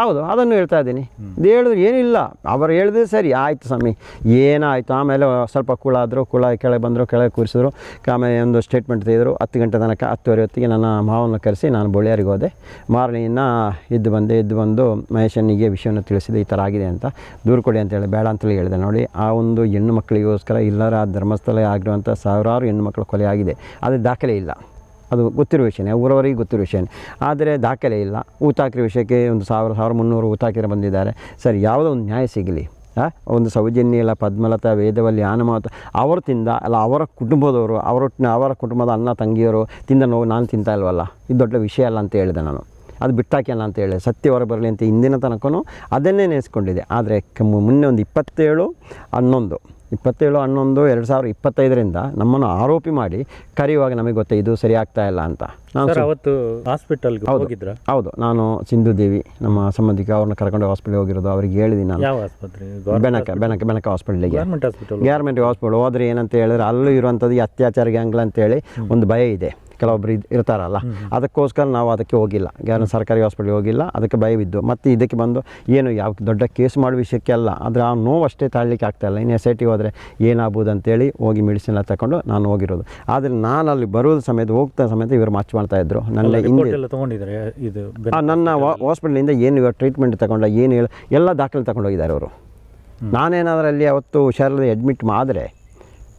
[SPEAKER 1] ಹೌದು ಅದನ್ನು ಹೇಳ್ತಾ ಇದ್ದೀನಿ. ಇದು ಹೇಳಿದ್ರು ಏನಿಲ್ಲ. ಅವ್ರು ಹೇಳಿದ್ರೆ ಸರಿ ಆಯ್ತು ಸ್ವಾಮಿ. ಏನಾಯ್ತು? ಆಮೇಲೆ ಸ್ವಲ್ಪ ಕುಳ ಆದರು ಕುಳ ಕೆಳಗೆ ಬಂದರು ಕೆಳಗೆ ಕೂರಿಸಿದ್ರು. ಆಮೇಲೆ ಒಂದು ಸ್ಟೇಟ್ಮೆಂಟ್ ತೆಗೆದರು. ಹತ್ತು ಗಂಟೆ ತನಕ ಹತ್ತುವರೆ ಹೊತ್ತಿಗೆ ನನ್ನ ಮಾವನ ಕರೆಸಿ ನಾನು ಬೊಳ್ಳಿಯಾರಿಗೆ ಹೋದೆ. ಮಾರನೆಯನ್ನು ಇದ್ದು ಬಂದೆ ಇದ್ದು ಬಂದು ಮಹೇಶನಿಗೆ ವಿಷಯವನ್ನು ತಿಳಿಸಿದೆ ಈ ಥರ ಆಗಿದೆ ಅಂತ. ದೂರು ಕೊಡಿ ಅಂತೇಳಿ ಬೇಡ ಅಂತೇಳಿ ಹೇಳಿದೆ ನೋಡಿ. ಆ ಒಂದು ಹೆಣ್ಣು ಮಕ್ಕಳಿಗೋಸ್ಕರ ಇಲ್ಲರ ಧರ್ಮಸ್ಥಳ ಆಗಿರುವಂಥ ಸಾವಿರಾರು ಹೆಣ್ಣು ಕೊಲೆಯಾಗಿದೆ ಅದು ದಾಖಲೆ ಇಲ್ಲ. ಅದು ಗೊತ್ತಿರೋ ವಿಷಯನೇ ಊರವರಿಗೆ ಗೊತ್ತಿರೋ ವಿಷಯನೇ ಆದರೆ ದಾಖಲೆ ಇಲ್ಲ. ಊತಾಕಿರೋ ವಿಷಯಕ್ಕೆ ಒಂದು ಸಾವಿರ ಸಾವಿರ ಮುನ್ನೂರು ಊತಾಕಿರ ಬಂದಿದ್ದಾರೆ. ಸರ್, ಯಾವುದೋ ಒಂದು ನ್ಯಾಯ ಸಿಗಲಿ. ಒಂದು ಸೌಜನ್ಯ ಇಲ್ಲ ಪದ್ಮಲತಾ, ವೇದವಲ್ಲಿ ಆನಮಾತ ಅವರು ತಿಂದ, ಅಲ್ಲ, ಅವರ ಕುಟುಂಬದವರು ಅವರ ಅವರ ಕುಟುಂಬದ ಅಣ್ಣ ತಂಗಿಯವರು ತಿಂದ ನೋವು ನಾನು ತಿಂತಾ ಇಲ್ವಲ್ಲ? ಇದು ದೊಡ್ಡ ವಿಷಯ ಅಲ್ಲ ಅಂತ ಹೇಳಿದೆ ನಾನು. ಅದು ಬಿಟ್ಟಾಕ್ಯಲ್ಲ ಅಂತ ಹೇಳಿ ಸತ್ಯ ಹೊರ ಬರಲಿ ಅಂತ ಇಂದಿನ ತನಕನೂ ಅದನ್ನೇ ನೆನೆಸ್ಕೊಂಡಿದೆ ಆದರೆ ಮುನ್ನೆ ಒಂದು ಇಪ್ಪತ್ತೇಳು, ಹನ್ನೊಂದು. ಇಪ್ಪತ್ತೇಳು ಹನ್ನೊಂದು ಎರಡು ಸಾವಿರ ಇಪ್ಪತ್ತೈದರಿಂದ ನಮ್ಮನ್ನು ಆರೋಪಿ ಮಾಡಿ ಕರೆಯುವಾಗ ನಮಗೆ ಗೊತ್ತೆ ಇದು ಸರಿ ಆಗ್ತಾ ಇಲ್ಲ ಅಂತ. ನಾನು
[SPEAKER 2] ಅವತ್ತು ಹಾಸ್ಪಿಟಲ್ಗೆ ಹೋಗಿದ್ರ?
[SPEAKER 1] ಹೌದು. ನಾನು ಸಿಂಧು ದೇವಿ ನಮ್ಮ ಸಂಬಂಧಿಕ ಅವ್ರನ್ನ ಕರ್ಕೊಂಡು ಹಾಸ್ಪಿಟ್ಲಿಗೆ ಹೋಗಿರೋದು ಅವ್ರಿಗೆ ಹೇಳಿದ್ದೀನಿ ನಾನು.
[SPEAKER 2] ಯಾವ ಆಸ್ಪತ್ರೆ?
[SPEAKER 1] ಬೆನಕ ಬೆನಕ ಬೆನಕ ಹಾಸ್ಪಿಟ್ಲಿಗೆ
[SPEAKER 2] ಗೌರ್ಮೆಂಟ್ ಹಾಸ್ಪಿಟಲ್
[SPEAKER 1] ಹಾಸ್ಪಿಟಲ್ ಹೋದ್ರೆ ಏನಂತ ಹೇಳಿದ್ರೆ ಅಲ್ಲೂ ಇರುವಂಥದ್ದು ಅತ್ಯಾಚಾರ ಗ್ಯಾಂಗ್ಲ ಅಂತೇಳಿ ಒಂದು ಭಯ ಇದೆ. ಕೆಲವೊಬ್ರು ಇದು ಇರ್ತಾರಲ್ಲ. ಅದಕ್ಕೋಸ್ಕರ ನಾವು ಅದಕ್ಕೆ ಹೋಗಿಲ್ಲ. ಯಾರು ಸರ್ಕಾರಿ ಹಾಸ್ಪಿಟ್ಲಿಗೆ ಹೋಗಿಲ್ಲ. ಅದಕ್ಕೆ ಭಯವಿದ್ದು. ಮತ್ತು ಇದಕ್ಕೆ ಬಂದು ಏನು ಯಾವ ದೊಡ್ಡ ಕೇಸ್ ಮಾಡೋ ವಿಷಯಕ್ಕೆ ಅಲ್ಲ. ಆದರೆ ಆ ನೋವು ಅಷ್ಟೇ ತಾಳ್ಲಿಕ್ಕೆ ಆಗ್ತಾಯಿಲ್ಲ ಇನ್ನು ಎಸ್ ಐ ಟಿ ಹೋದರೆ ಏನಾಗ್ಬೋದು ಅಂತೇಳಿ ಹೋಗಿ ಮೆಡಿಸಿನ್ ಎಲ್ಲ ತಗೊಂಡು ನಾನು ಹೋಗಿರೋದು. ಆದರೆ ನಾನು ಅಲ್ಲಿ ಬರೋದು ಸಮೇತ ಹೋಗ್ತಾ ಸಮೇತ ಇವರು ಮಾಚ್ ಮಾಡ್ತಾ ಇದ್ರು. ನನ್ನ
[SPEAKER 2] ತೊಗೊಂಡಿದ್ದಾರೆ ಇದು
[SPEAKER 1] ನನ್ನ ಹಾಸ್ಪಿಟ್ಲಿಂದ ಏನು ಇವಾಗ ಟ್ರೀಟ್ಮೆಂಟ್ ತಗೊಂಡ ಏನು ಹೇಳಿ ಎಲ್ಲ ದಾಖಲೆ ತಗೊಂಡೋಗಿದ್ದಾರೆ ಅವರು ನಾನೇನಾದರೂ ಅಲ್ಲಿ ಅವತ್ತು ಹುಷಾರಲ್ಲಿ ಅಡ್ಮಿಟ್ ಮಾಡಿದ್ರೆ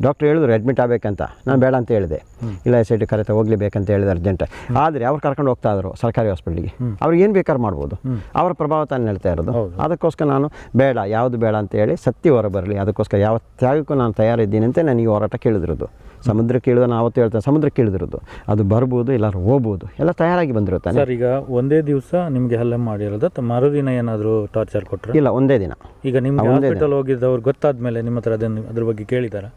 [SPEAKER 1] ಡಾಕ್ಟ್ರ್ ಹೇಳಿದ್ರು ಅಡ್ಮಿಟ್ ಆಗಬೇಕಂತ. ನಾನು ಬೇಡ ಅಂತ ಹೇಳಿದೆ. ಇಲ್ಲ ಎಸ್ ಐ ಟಿ ಕರೆತ ಹೋಗ್ಲೇಬೇಕಂತ ಹೇಳಿದೆ ಅರ್ಜೆಂಟ್. ಆದರೆ ಅವ್ರು ಕರ್ಕೊಂಡು ಹೋಗ್ತಾ ಇದ್ರು ಸರ್ಕಾರಿ ಹಾಸ್ಪಿಟ್ಲಿಗೆ. ಅವ್ರಿಗೆ ಏನು ಬೇಕಾದ್ರೂ ಮಾಡ್ಬೋದು. ಅವರ ಪ್ರಭಾವ ತಾನು ಹೇಳ್ತಾ ಇರೋದು. ಅದಕ್ಕೋಸ್ಕರ ನಾನು ಬೇಡ ಯಾವುದು ಬೇಡ ಅಂತ ಹೇಳಿ ಸತ್ಯ ಹೊರ ಬರಲಿ. ಅದಕ್ಕೋಸ್ಕರ ಯಾವ ತ್ಯಾಗಕ್ಕೂ ನಾನು ತಯಾರಿದ್ದೀನಿ ಅಂತ ಈ ಹೋರಾಟ ಕೇಳಿದಿರೋದು. ಸಮುದ್ರ ಇಳಿದ ನಾನು ಅವತ್ತು ಹೇಳ್ತೇನೆ ಸಮುದ್ರಕ್ಕೆ ಇಳಿದಿರೋದು ಅದು ಬರ್ಬೋದು ಎಲ್ಲರೂ ಹೋಗ್ಬೋದು. ಎಲ್ಲ ತಯಾರಾಗಿ ಬಂದಿರುತ್ತಾನೆ
[SPEAKER 2] ಸರ್ ಈಗ ಒಂದೇ ದಿವಸ ನಿಮಗೆ ಹಲ್ಲೆ ಮಾಡಿರೋದು ಅಥವಾ ಮರುದಿನ ಏನಾದರೂ ಟಾರ್ಚರ್ ಕೊಟ್ಟರು
[SPEAKER 1] ಇಲ್ಲ ಒಂದೇ ದಿನ.
[SPEAKER 2] ಈಗ ನಿಮ್ಮ ಹಾಸ್ಪಿಟಲ್ ಹೋಗಿದ್ದವ್ರು ಗೊತ್ತಾದ್ಮೇಲೆ ನಿಮ್ಮ ಹತ್ರ ಅದನ್ನು ಅದ್ರ ಬಗ್ಗೆ ಕೇಳಿದಾರ?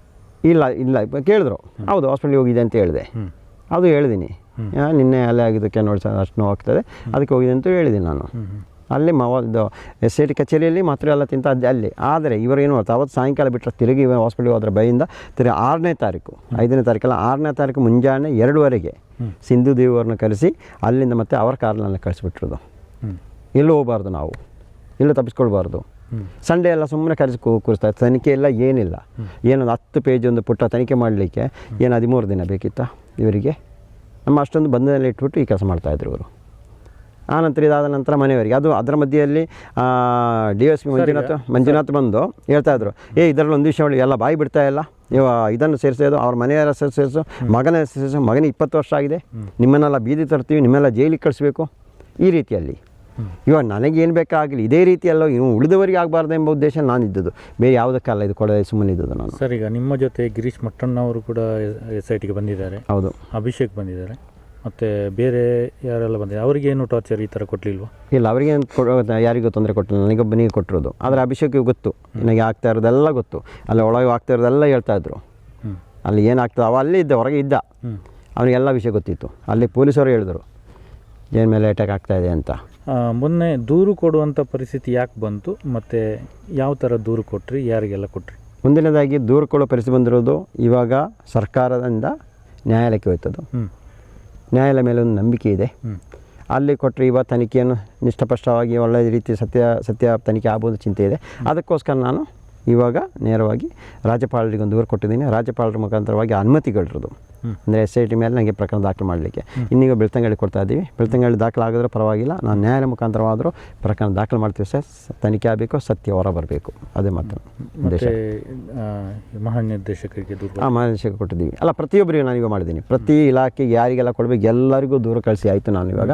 [SPEAKER 1] ಇಲ್ಲ ಇಲ್ಲ ಕೇಳಿದ್ರು. ಹೌದು ಹಾಸ್ಪಿಟ್ಲಿಗೆ ಹೋಗಿದೆ ಅಂತ ಹೇಳಿದೆ. ಅದು ಹೇಳಿದ್ದೀನಿ ನಿನ್ನೆ ಅಲ್ಲೇ ಆಗಿದ್ದಕ್ಕೆ ನೋಡಿ ಸರ್ ಅಷ್ಟು ನೋವು ಆಗ್ತದೆ ಅದಕ್ಕೆ ಹೋಗಿದೆ ಅಂತ ಹೇಳಿದ್ದೀನಿ ನಾನು. ಅಲ್ಲಿ ಮವ ಇದು ಎಸ್ ಐ ಟಿ ಕಚೇರಿಯಲ್ಲಿ ಮಾತ್ರ ಎಲ್ಲ ತಿಂತ ಅದೇ ಅಲ್ಲಿ. ಆದರೆ ಇವರೇನು ಏನು ಮಾಡ್ತಾರೆ ಅವತ್ತು ಸಾಯಂಕಾಲ ಬಿಟ್ಟರೆ ತಿರುಗಿ ಹಾಸ್ಪಿಟ್ಲಿಗೆ ಹೋದ್ರೆ ಭಯಿಂದ ತಿರುಗಿ ಆರನೇ ತಾರೀಕು ಐದನೇ ತಾರೀಕಲ್ಲ ಆರನೇ ತಾರೀಕು ಮುಂಜಾನೆ ಎರಡುವರೆಗೆ ಸಿಂಧು ದೇವರನ್ನ ಕರೆಸಿ ಅಲ್ಲಿಂದ ಮತ್ತೆ ಅವರ ಕಾರ್ನಲ್ಲಿ ಕಳಿಸ್ಬಿಟ್ರದು
[SPEAKER 2] ಇಲ್ಲೂ
[SPEAKER 1] ಎಲ್ಲೂ ಹೋಗಬಾರ್ದು ನಾವು. ಇಲ್ಲೂ ತಪ್ಪಿಸ್ಕೊಳ್ಬಾರ್ದು. ಸಂಡೇ ಎಲ್ಲ ಸುಮ್ಮನೆ ಕರೆಸಿ ಕೂರಿಸ್ತಾ ಇತ್ತು. ತನಿಖೆ ಎಲ್ಲ ಏನಿಲ್ಲ. ಏನೊಂದು ಹತ್ತು ಪೇಜ್ ಒಂದು ಪುಟ್ಟ ತನಿಖೆ ಮಾಡಲಿಕ್ಕೆ ಏನು ಹದಿಮೂರು ದಿನ ಬೇಕಿತ್ತಾ ಇವರಿಗೆ? ನಮ್ಮ ಅಷ್ಟೊಂದು ಬಂಧನಲ್ಲಿ ಇಟ್ಬಿಟ್ಟು ಈ ಕೆಲಸ ಮಾಡ್ತಾಯಿದ್ರು ಇವರು. ಆನಂತರ ಇದಾದ ನಂತರ ಮನೆಯವರಿಗೆ. ಅದು ಅದರ ಮಧ್ಯೆಯಲ್ಲಿ D S P Manjunath Manjunath ಬಂದು ಹೇಳ್ತಾ ಇದ್ರು. ಏ ಇದರಲ್ಲಿ ಒಂದು ವಿಷಯ ಎಲ್ಲ ಬಾಯಿ ಬಿಡ್ತಾ ಇಲ್ಲ. ನೀವು ಇದನ್ನು ಸೇರಿಸೋದು ಅವ್ರ ಮನೆಯವರ ಹೆಸರು ಸೇರಿಸು ಮಗನ ಹೆಸರು ಸೇರಿಸು ಮಗನಿಗೆ ಇಪ್ಪತ್ತು ವರ್ಷ ಆಗಿದೆ. ನಿಮ್ಮನ್ನೆಲ್ಲ ಬೀದಿ ತರ್ತೀವಿ ನಿಮ್ಮೆಲ್ಲ ಜೈಲಿಗೆ ಕಳಿಸ್ಬೇಕು. ಈ ರೀತಿಯಲ್ಲಿ. ಇವಾಗ ನನಗೇನು ಬೇಕಾಗಲಿ ಇದೇ ರೀತಿಯಲ್ಲ ಇನ್ನು ಉಳಿದವರಿಗೆ ಆಗಬಾರ್ದು ಎಂಬ ಉದ್ದೇಶ ನಾನು ಇದ್ದದ್ದು ಬೇರೆ ಯಾವುದಕ್ಕಲ್ಲ ಇದು ಕೊಡದೆ ಸುಮ್ಮನೆ ಇದ್ದದ್ದು ನಾನು.
[SPEAKER 2] ಸರ್ ಈಗ ನಿಮ್ಮ ಜೊತೆ ಗಿರೀಶ್ ಮಟ್ಟಣ್ಣವರು ಕೂಡ ಎಸ್ ಐ ಟಿಗೆ ಬಂದಿದ್ದಾರೆ.
[SPEAKER 1] ಹೌದು.
[SPEAKER 2] ಅಭಿಷೇಕ್ ಬಂದಿದ್ದಾರೆ. ಮತ್ತು ಬೇರೆ ಯಾರೆಲ್ಲ ಬಂದಿದ್ದಾರೆ? ಅವರಿಗೇನು ಟಾರ್ಚರ್ ಈ ಥರ ಕೊಡಲಿಲ್ವಾ?
[SPEAKER 1] ಇಲ್ಲ ಅವರಿಗೆ ಯಾರಿಗೂ ತೊಂದರೆ ಕೊಟ್ಟಿಲ್ಲ. ನನಗೊಬ್ಬನಿಗೆ ಕೊಟ್ಟಿರೋದು. ಆದರೆ ಅಭಿಷೇಕಿಗೆ ಗೊತ್ತು. ನನಗೆ ಆಗ್ತಾ ಇರೋದೆಲ್ಲ ಗೊತ್ತು. ಅಲ್ಲಿ ಒಳಗೆ ಆಗ್ತಾ ಇರೋದೆಲ್ಲ ಹೇಳ್ತಾ ಇದ್ರು. ಅಲ್ಲಿ ಏನಾಗ್ತದೆ ಅವ ಅಲ್ಲೇ ಇದ್ದ ಹೊರಗೆ ಇದ್ದ. ಅವನಿಗೆಲ್ಲ ವಿಷಯ ಗೊತ್ತಿತ್ತು. ಅಲ್ಲಿ ಪೊಲೀಸರು ಹೇಳಿದರು. ಏನು ಮೇಲೆ ಅಟ್ಯಾಕ್ ಆಗ್ತಾಯಿದೆ ಅಂತ.
[SPEAKER 2] ಮೊನ್ನೆ ದೂರು ಕೊಡುವಂಥ ಪರಿಸ್ಥಿತಿ ಯಾಕೆ ಬಂತು? ಮತ್ತು ಯಾವ ಥರ ದೂರು ಕೊಟ್ರಿ? ಯಾರಿಗೆಲ್ಲ ಕೊಟ್ರಿ?
[SPEAKER 1] ಮುಂದಿನದಾಗಿ ದೂರು ಕೊಡೋ ಪರಿಸ್ಥಿತಿ ಬಂದಿರೋದು ಇವಾಗ ಸರ್ಕಾರದಿಂದ ನ್ಯಾಯಾಲಯಕ್ಕೆ ಹೋಯ್ತದು.
[SPEAKER 2] ಹ್ಞೂ
[SPEAKER 1] ನ್ಯಾಯಾಲಯ ಮೇಲೆ ಒಂದು ನಂಬಿಕೆ ಇದೆ. ಅಲ್ಲಿ ಕೊಟ್ಟರೆ ಇವಾಗ ತನಿಖೆಯನ್ನು ನಿಷ್ಠಪಷ್ಟವಾಗಿ ಒಳ್ಳೆ ರೀತಿ ಸತ್ಯ ಸತ್ಯ ತನಿಖೆ ಆಗ್ಬೋದು ಚಿಂತೆ ಇದೆ. ಅದಕ್ಕೋಸ್ಕರ ನಾನು ಇವಾಗ ನೇರವಾಗಿ ರಾಜ್ಯಪಾಲರಿಗೆ ಒಂದು ದೂರು ಕೊಟ್ಟಿದ್ದೀನಿ. ರಾಜ್ಯಪಾಲರ ಮುಖಾಂತರವಾಗಿ ಅನುಮತಿಗಳಿರೋದು. ಅಂದರೆ ಎಸ್ ಐ ಟಿ ಮೇಲೆ ನನಗೆ ಪ್ರಕರಣ ದಾಖಲು ಮಾಡಲಿಕ್ಕೆ. ಇನ್ನೀಗ ಬೆಳ್ತಂಗಡಿ ಕೊಡ್ತಾ ಇದ್ದೀವಿ ಬೆಳ್ತಂಗಡಿ ದಾಖಲು ಆಗಿದ್ರೆ ಪರವಾಗಿಲ್ಲ. ನಾನು ನ್ಯಾಯಾಲಯ ಮುಖಾಂತರವಾದರೂ ಪ್ರಕರಣ ದಾಖಲು ಮಾಡ್ತೀವಿ ಸರ್. ತನಿಖೆ ಆಗಬೇಕು ಸತ್ಯ ಹೊರ ಬರಬೇಕು ಅದೇ ಮಾತು
[SPEAKER 2] ಮಹಾನಿರ್ದೇಶಕರಿಗೆ
[SPEAKER 1] ಹಾಂ ಮಹಾನಿರ್ದೇಶಕ ಕೊಟ್ಟಿದ್ದೀವಿ. ಅಲ್ಲ ಪ್ರತಿಯೊಬ್ಬರಿಗೂ ನಾನು ಇವಾಗ ಮಾಡಿದ್ದೀನಿ. ಪ್ರತಿ ಇಲಾಖೆಗೆ ಯಾರಿಗೆಲ್ಲ ಕೊಡಬೇಕು ಎಲ್ಲರಿಗೂ ದೂರ ಕಳಿಸಿ ಆಯಿತು ನಾನು ಇವಾಗ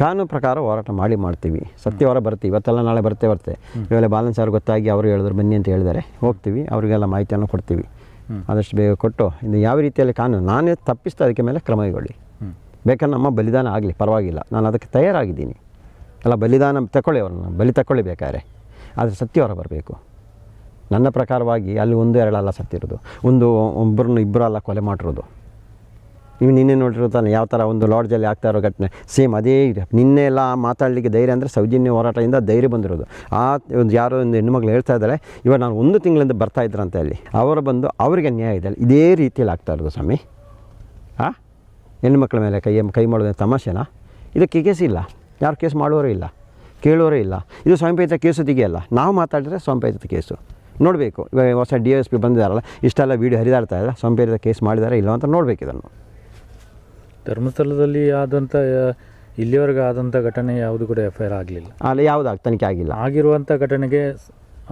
[SPEAKER 1] ಕಾನೂನು ಪ್ರಕಾರ ಹೋರಾಟ ಮಾಡಿ ಮಾಡ್ತೀವಿ. ಸತ್ಯ ಹೊರ ಬರ್ತೀವಿ ಇವತ್ತೆಲ್ಲ ನಾಳೆ ಬರ್ತೇ ಬರ್ತೇ. ಇವೆಲ್ಲ ಬಾಲನ್ ಸರ್ ಗೊತ್ತಾಗಿ ಅವರು ಹೇಳಿದ್ರು ಬನ್ನಿ ಅಂತ ಹೇಳಿದ್ದಾರೆ. ಹೋಗ್ತೀವಿ ಅವರಿಗೆಲ್ಲ ಮಾಹಿತಿಯನ್ನು ಕೊಡ್ತೀವಿ. ಆದಷ್ಟು ಬೇಗ ಕೊಟ್ಟು ಇದು ಯಾವ ರೀತಿಯಲ್ಲಿ ಕಾನೂನು ನಾನೇ ತಪ್ಪಿಸ್ತಾ ಅದಕ್ಕೆ ಮೇಲೆ ಕ್ರಮ ಕೈಗೊಳ್ಳಿ. ಬೇಕಾದ್ರೆ ನಮ್ಮ ಬಲಿದಾನ ಆಗಲಿ ಪರವಾಗಿಲ್ಲ. ನಾನು ಅದಕ್ಕೆ ತಯಾರಾಗಿದ್ದೀನಿ. ಅಲ್ಲ ಬಲಿದಾನ ತಗೊಳ್ಳಿ ಅವ್ರನ್ನ ಬಲಿ ತಗೊಳ್ಳಿ ಬೇಕಾದ್ರೆ. ಆದರೆ ಸತ್ಯ ಹೊರ ಬರಬೇಕು. ನನ್ನ ಪ್ರಕಾರವಾಗಿ ಅಲ್ಲಿ ಒಂದು ಎರಡಲ್ಲ ಸತ್ತಿರೋದು. ಒಂದು ಒಬ್ಬರನ್ನು ಇಬ್ಬರಲ್ಲ ಕೊಲೆ ಮಾಡಿರೋದು. ನೀವು ನಿನ್ನೆ ನೋಡಿರ್ತಾನೆ ಯಾವ ಥರ ಒಂದು ಲಾಡ್ಜಲ್ಲಿ ಆಗ್ತಾ ಇರೋ ಘಟನೆ. ಸೇಮ್ ಅದೇ ನಿನ್ನೆ ಎಲ್ಲ ಮಾತಾಡಲಿಕ್ಕೆ ಧೈರ್ಯ ಅಂದರೆ ಸೌಜನ್ಯ ಹೋರಾಟದಿಂದ ಧೈರ್ಯ ಬಂದಿರೋದು. ಆ ಒಂದು ಯಾರೋ ಒಂದು ಹೆಣ್ಣುಮಗಳು ಹೇಳ್ತಾ ಇದ್ದಾರೆ, ಇವಾಗ ನಾನು ಒಂದು ತಿಂಗಳಿಂದ ಬರ್ತಾ ಇದ್ರಂತೆ ಅಲ್ಲಿ ಅವರು ಬಂದು ಅವರಿಗೆ ನ್ಯಾಯ ಇದೆ. ಇದೇ ರೀತಿಯಲ್ಲಿ ಆಗ್ತಾ ಇರೋದು ಸ್ವಾಮಿ. ಹಾಂ ಹೆಣ್ಣುಮಕ್ಳ ಮೇಲೆ ಕೈ ಕೈ ಮಾಡೋದು ತಮಾಷೆನಾ? ಇದಕ್ಕೆ ಕೇಸ್ ಇಲ್ಲ. ಯಾರು ಕೇಸ್ ಮಾಡೋರೂ ಇಲ್ಲ. ಕೇಳೋರೇ ಇಲ್ಲ. ಇದು ಸ್ವಯಂಪ್ರೇರಿತ ಕೇಸು ತೆಗಿಯಲ್ಲ. ನಾವು ಮಾತಾಡಿದ್ರೆ ಸ್ವಯಂಪ್ರೇರಿತ ಕೇಸು. ನೋಡಬೇಕು. ಇವಾಗ ಹೊಸ ಡಿ ಎಸ್ ಪಿ ಬಂದಿದ್ದಾರಲ್ಲ ಇಷ್ಟೆಲ್ಲ ವೀಡಿಯೋ ಹರಿದಾಡ್ತಾ ಇಲ್ಲ ಸ್ವಯಂಪ್ರೇರಿತ ಕೇಸ್ ಮಾಡಿದ್ದಾರೆ ಇಲ್ಲ ಅಂತ ನೋಡಬೇಕು ಇದನ್ನು.
[SPEAKER 2] ಧರ್ಮಸ್ಥಳದಲ್ಲಿ ಆದಂಥ ಇಲ್ಲಿವರೆಗೆ ಆದಂಥ ಘಟನೆ ಯಾವುದು ಕೂಡ ಎಫ್ ಐ ಆರ್ ಆಗಲಿಲ್ಲ.
[SPEAKER 1] ಅಲ್ಲಿ ಯಾವುದಾಗ ತನಿಖೆ ಆಗಿಲ್ಲ.
[SPEAKER 2] ಆಗಿರುವಂಥ ಘಟನೆಗೆ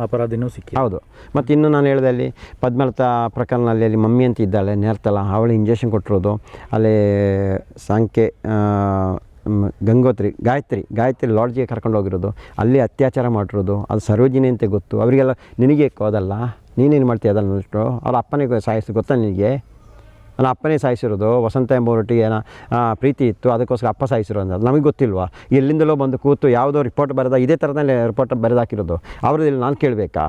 [SPEAKER 2] ಅಪರಾಧಿನೂ ಸಿಕ್ಕಿ
[SPEAKER 1] ಹೌದು. ಮತ್ತು ಇನ್ನು ನಾನು ಹೇಳಿದೆ ಅಲ್ಲಿ ಪದ್ಮಲತಾ ಪ್ರಕರಣದಲ್ಲಿ ಅಲ್ಲಿ ಮಮ್ಮಿ ಅಂತ ಇದ್ದಾಳೆ ನೇರ್ತಲ ಅವಳು ಇಂಜೆಕ್ಷನ್ ಕೊಟ್ಟಿರೋದು. ಅಲ್ಲಿ ಸಂಖ್ಯೆ ಗಂಗೋತ್ರಿ ಗಾಯತ್ರಿ ಗಾಯತ್ರಿ ಲಾಡ್ಜಿಗೆ ಕರ್ಕೊಂಡು ಹೋಗಿರೋದು. ಅಲ್ಲಿ ಅತ್ಯಾಚಾರ ಮಾಡಿರೋದು. ಅದು ಸರೋಜಿನಿ ಅಂತ ಗೊತ್ತು. ಅವರಿಗೆಲ್ಲ ನಿನಗೆ ಕೋದಲ್ಲ ನೀನೇನು ಮಾಡ್ತೀಯ ಅದನ್ನು ಅವ್ರ ಅಪ್ಪನಿಗೆ ಸಾಯಿಸಿ ಗೊತ್ತಾ ನಿನಗೆ? ನನ್ನ ಅಪ್ಪನೇ ಸಾಯಿಸಿರೋದು, ವಸಂತ ಎಂಬವರೊಟ್ಟಿಗೆ ಏನೋ ಪ್ರೀತಿ ಇತ್ತು, ಅದಕ್ಕೋಸ್ಕರ ಅಪ್ಪ ಸಾಯಿಸಿರೋ ಅಂತ. ನಮಗೆ ಗೊತ್ತಿಲ್ವಾ? ಎಲ್ಲಿಂದಲೋ ಬಂದು ಕೂತು ಯಾವುದೋ ರಿಪೋರ್ಟ್ ಬರೆದ, ಇದೇ ಥರದಲ್ಲಿ ರಿಪೋರ್ಟ್ ಬರೆದಾಕಿರೋದು. ಅವ್ರದ್ದು ನಾನು ಕೇಳಬೇಕಾ?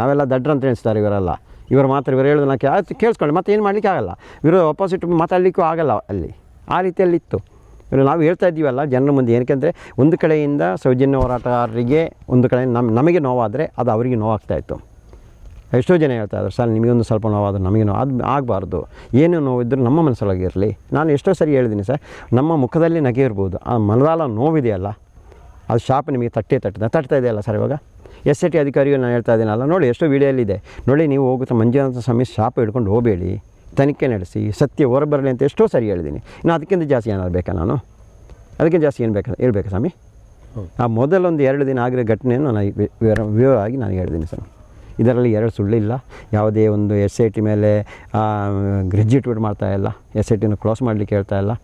[SPEAKER 1] ನಾವೆಲ್ಲ ದಡ್ರ ಅಂತ ಎಣಿಸ್ತಾರೆ ಇವರೆಲ್ಲ. ಇವರು ಮಾತ್ರ, ಇವರು ಹೇಳೋದು ನಾನು ಕೇಳಿ ಕೇಳಿಸ್ಕೊಳ್ಳಿ, ಮತ್ತೆ ಏನು ಮಾಡಲಿಕ್ಕೆ ಆಗಲ್ಲ? ಇವರು ಅಪೋಸಿಟ್ ಮಾತಾಡಲಿಕ್ಕೂ ಆಗಲ್ಲ ಅಲ್ಲಿ. ಆ ರೀತಿಯಲ್ಲಿ ಇತ್ತು ಇವರು ನಾವು ಹೇಳ್ತಾ ಇದ್ದೀವಲ್ಲ, ಜನರ ಮುಂದೆ ಏನಕ್ಕೆ ಒಂದು ಕಡೆಯಿಂದ ಸೌಜನ್ಯ ಹೋರಾಟಗಾರರಿಗೆ, ಒಂದು ಕಡೆ ನಮ್ಮ ನಮಗೆ ನೋವಾದರೆ ಅದು ಅವರಿಗೆ ನೋವಾಗ್ತಾ ಇತ್ತು. ಎಷ್ಟೋ ಜನ ಹೇಳ್ತಾ ಇದ್ದಾರೆ ಸರ್ ನಿಮಗೊಂದು ಸ್ವಲ್ಪ ನೋವಾದ್ರೆ ನಮಗೆ ನೋವು ಅದು ಆಗಬಾರ್ದು. ಏನು ನೋವಿದ್ದರೂ ನಮ್ಮ ಮನಸ್ಸೊಳಗಿರಲಿ ನಾನು ಎಷ್ಟೋ ಸರಿ ಹೇಳಿದ್ದೀನಿ ಸರ್ ನಮ್ಮ ಮುಖದಲ್ಲಿ ನಗೆ ಇರ್ಬೋದು. ಆ ಮನದಾಲ ನೋವಿದೆಯಲ್ಲ ಅದು ಶಾಪ್ ನಿಮಗೆ ತಟ್ಟೆ ತಟ್ಟದ. ತಟ್ತಾ ಇದೆಯಲ್ಲ ಸರ್ ಇವಾಗ? ಎಸ್ ಐ ಟಿ ಅಧಿಕಾರಿಗಳು ನಾನು ಹೇಳ್ತಾ ಇದ್ದೀನಲ್ಲ ನೋಡಿ ಎಷ್ಟೋ ವಿಡಿಯೋಲ್ಲಿದೆ ನೋಡಿ ನೀವು ಹೋಗುತ್ತಾ ಮಂಜುನಾಥ ಸ್ವಾಮಿ ಶಾಪ್ ಹಿಡ್ಕೊಂಡು ಹೋಗಬೇಡಿ ತನಿಖೆ ನಡೆಸಿ ಸತ್ಯ ಹೊರಬರಲಿ ಅಂತ ಎಷ್ಟೋ ಸರಿ ಹೇಳಿದ್ದೀನಿ. ಇನ್ನು ಅದಕ್ಕಿಂತ ಜಾಸ್ತಿ ಏನಾದ್ರು ಬೇಕಾ ನಾನು? ಅದಕ್ಕಿಂತ ಜಾಸ್ತಿ ಏನು ಬೇಕಾ ಹೇಳ್ಬೇಕಾ ಸ್ವಾಮಿ. ಆ ಮೊದಲೊಂದು ಎರಡು ದಿನ ಆಗಿರೋ ಘಟನೆಯನ್ನು ನಾನು ವಿವರವಾಗಿ ನಾನು ಹೇಳಿದ್ದೀನಿ ಸ್ವಾಮಿ ಇದರಲ್ಲಿ ಎರಡು ಸುಳ್ಳಿಲ್ಲ. ಯಾವುದೇ ಒಂದು ಎಸ್ ಐ ಟಿ ಮೇಲೆ ಗ್ರೆಜ್ಯುಟೇಟ್ ಮಾಡ್ತಾ ಇಲ್ಲ. ಎಸ್ ಐ ಟಿನ ಕ್ಲೋಸ್ ಮಾಡಲಿಕ್ಕೆ ಹೇಳ್ತಾ ಇಲ್ಲ.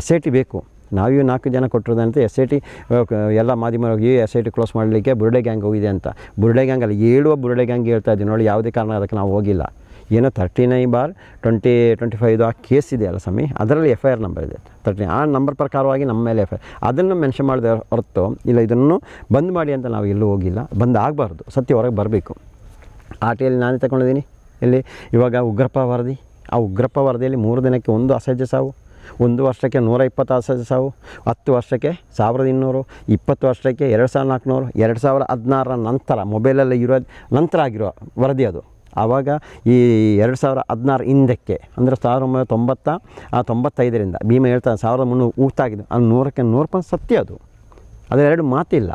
[SPEAKER 1] ಎಸ್ ಐ ಟಿ ಬೇಕು. ನಾವೀ ನಾಲ್ಕು ಜನ ಕೊಟ್ಟಿರೋದಂತೆ ಎಸ್ ಐ ಟಿ ಎಲ್ಲ ಮಾಧ್ಯಮವಾಗಿ ಎಸ್ ಐ ಟಿ ಕ್ಲೋಸ್ ಮಾಡಲಿಕ್ಕೆ ಬುರುಡೆ ಗ್ಯಾಂಗ್ ಹೋಗಿದೆ ಅಂತ. ಬುರುಡೆ ಗ್ಯಾಂಗ್ ಅಲ್ಲಿ ಹೇಳುವ ಬುರುಡೆ ಗ್ಯಾಂಗ್ ಹೇಳ್ತಾ ಇದ್ದೀವಿ ನೋಡಿ, ಯಾವುದೇ ಕಾರಣ ಅದಕ್ಕೆ ನಾವು ಹೋಗಿಲ್ಲ. ಏನೋ thirty nine bar twenty twenty five ಆ ಕೇಸ್ ಇದೆ ಅಲ್ಲ ಸ್ವಾಮಿ. ಅದರಲ್ಲಿ ಎಫ್ ಐ ಆರ್ ನಂಬರ್ ಇದೆ. ತರ್ಟಿ ಆ ನಂಬರ್ ಪ್ರಕಾರವಾಗಿ ನಮ್ಮ ಮೇಲೆ ಎಫ್ ಐ ಅದನ್ನು ಮೆನ್ಷನ್ ಮಾಡಿದ ಹೊರತು, ಇಲ್ಲ, ಇದನ್ನು ಬಂದ್ ಮಾಡಿ ಅಂತ ನಾವು ಎಲ್ಲೂ ಹೋಗಿಲ್ಲ. ಬಂದ್ ಆಗಬಾರ್ದು. ಸತ್ಯ ಹೊರಗೆ ಬರಬೇಕು. ಆರ್ ಟಿಯಲ್ಲಿ ನಾನೇ ತಗೊಂಡಿದ್ದೀನಿ. ಇಲ್ಲಿ ಇವಾಗ ಉಗ್ರಪ್ಪ ವರದಿ. ಆ ಉಗ್ರಪ್ಪ ವರದಿಯಲ್ಲಿ ಮೂರು ದಿನಕ್ಕೆ ಒಂದು ಅಸಹ್ಯ ಸಾವು, ಒಂದು ವರ್ಷಕ್ಕೆ ನೂರ ಇಪ್ಪತ್ತು ಅಸಹ್ಯ ಸಾವು, ಹತ್ತು ವರ್ಷಕ್ಕೆ ಸಾವಿರದ ಇನ್ನೂರು, ಇಪ್ಪತ್ತು ವರ್ಷಕ್ಕೆ ಎರಡು ಸಾವಿರದ ನಾಲ್ಕುನೂರು, ಎರಡು ಸಾವಿರ ಹದಿನಾರರ ನಂತರ, ಮೊಬೈಲಲ್ಲಿ ಇರೋ ನಂತರ ಆಗಿರೋ ವರದಿ ಅದು. ಆವಾಗ ಈ ಎರಡು ಸಾವಿರ ಹದಿನಾರು ಹಿಂದಕ್ಕೆ, ಅಂದರೆ ಸಾವಿರದ ಒಂಬೈನೂರ ತೊಂಬತ್ತ, ಆ ತೊಂಬತ್ತೈದರಿಂದ ಭೀಮ ಹೇಳ್ತಾನೆ, ಸಾವಿರದ ಮುನ್ನೂರು ಊಟಾಗಿದೆ ಅದು ನೂರಕ್ಕೆ ನೂರು ರೂಪಾಯಿ ಸತ್ಯ ಅದು. ಅದೆರಡು ಮಾತಿಲ್ಲ.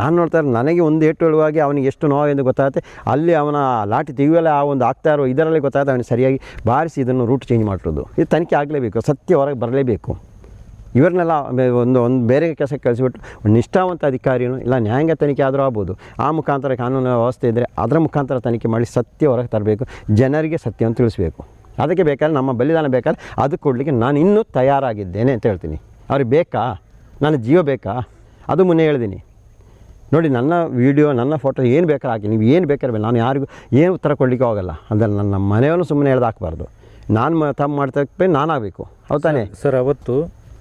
[SPEAKER 1] ನಾನು ನೋಡ್ತಾ ನನಗೆ ಒಂದು ಏಟು ಹೇಳುವಾಗಿ ಅವನಿಗೆ ಎಷ್ಟು ನೋವು ಎಂದು ಗೊತ್ತಾಗುತ್ತೆ. ಅಲ್ಲಿ ಅವನ ಲಾಠಿ ತೆಗೆಯುವಲ್ಲ ಆ ಒಂದು ಆಗ್ತಾ ಇರೋ ಇದರಲ್ಲಿ ಗೊತ್ತಾಗುತ್ತೆ ಅವನಿಗೆ ಸರಿಯಾಗಿ ಬಾರಿಸಿ ಇದನ್ನು ರೂಟ್ ಚೇಂಜ್ ಮಾಡಿರೋದು. ಇದು ತನಿಖೆ ಆಗಲೇಬೇಕು, ಸತ್ಯ ಹೊರಗೆ ಬರಲೇಬೇಕು. ಇವ್ರನ್ನೆಲ್ಲ ಒಂದು ಒಂದು ಬೇರೆ ಕೆಲಸಕ್ಕೆ ಕಳಿಸಿಬಿಟ್ಟು ನಿಷ್ಠಾವಂತ ಅಧಿಕಾರಿಯೂ ಇಲ್ಲ, ನ್ಯಾಯಾಂಗ ತನಿಖೆ ಆದರೂ ಆಗ್ಬೋದು. ಆ ಮುಖಾಂತರ ಕಾನೂನು ವ್ಯವಸ್ಥೆ ಇದ್ದರೆ ಅದರ ಮುಖಾಂತರ ತನಿಖೆ ಮಾಡಿ ಸತ್ಯ ಹೊರಗೆ ತರಬೇಕು, ಜನರಿಗೆ ಸತ್ಯವನ್ನು ತಿಳಿಸ್ಬೇಕು. ಅದಕ್ಕೆ ಬೇಕಾದ್ರೆ ನಮ್ಮ ಬಲಿದಾನ ಬೇಕಾದ್ರೆ ಅದು ಕೊಡಲಿಕ್ಕೆ ನಾನು ಇನ್ನೂ ತಯಾರಾಗಿದ್ದೇನೆ ಅಂತ ಹೇಳ್ತೀನಿ. ಅವ್ರಿಗೆ ಬೇಕಾ? ನನ್ನ ಜೀವ ಬೇಕಾ? ಅದು ಮುನ್ನೆ ಹೇಳಿದ್ದೀನಿ. ನೋಡಿ ನನ್ನ ವೀಡಿಯೋ ನನ್ನ ಫೋಟೋ ಏನು ಬೇಕಾದ್ರೆ ಹಾಕಿ ನೀವು ಏನು ಬೇಕಾದ್ರೆ. ನಾನು ಯಾರಿಗೂ ಏನು ಉತ್ತರ ಕೊಡಲಿಕ್ಕೆ ಹೋಗಲ್ಲ ಅಂದರೆ ನನ್ನ ಮನೆಯವರು ಸುಮ್ಮನೆ ಹೇಳ್ದು ಹಾಕಬಾರ್ದು. ನಾನು ಮ ತಮ್ಮ ಮಾಡ್ತಕ್ಕೆ ನಾನು ಆಗಬೇಕು. ಹೌದು ತಾನೇ
[SPEAKER 2] ಸರ್ ಅವತ್ತು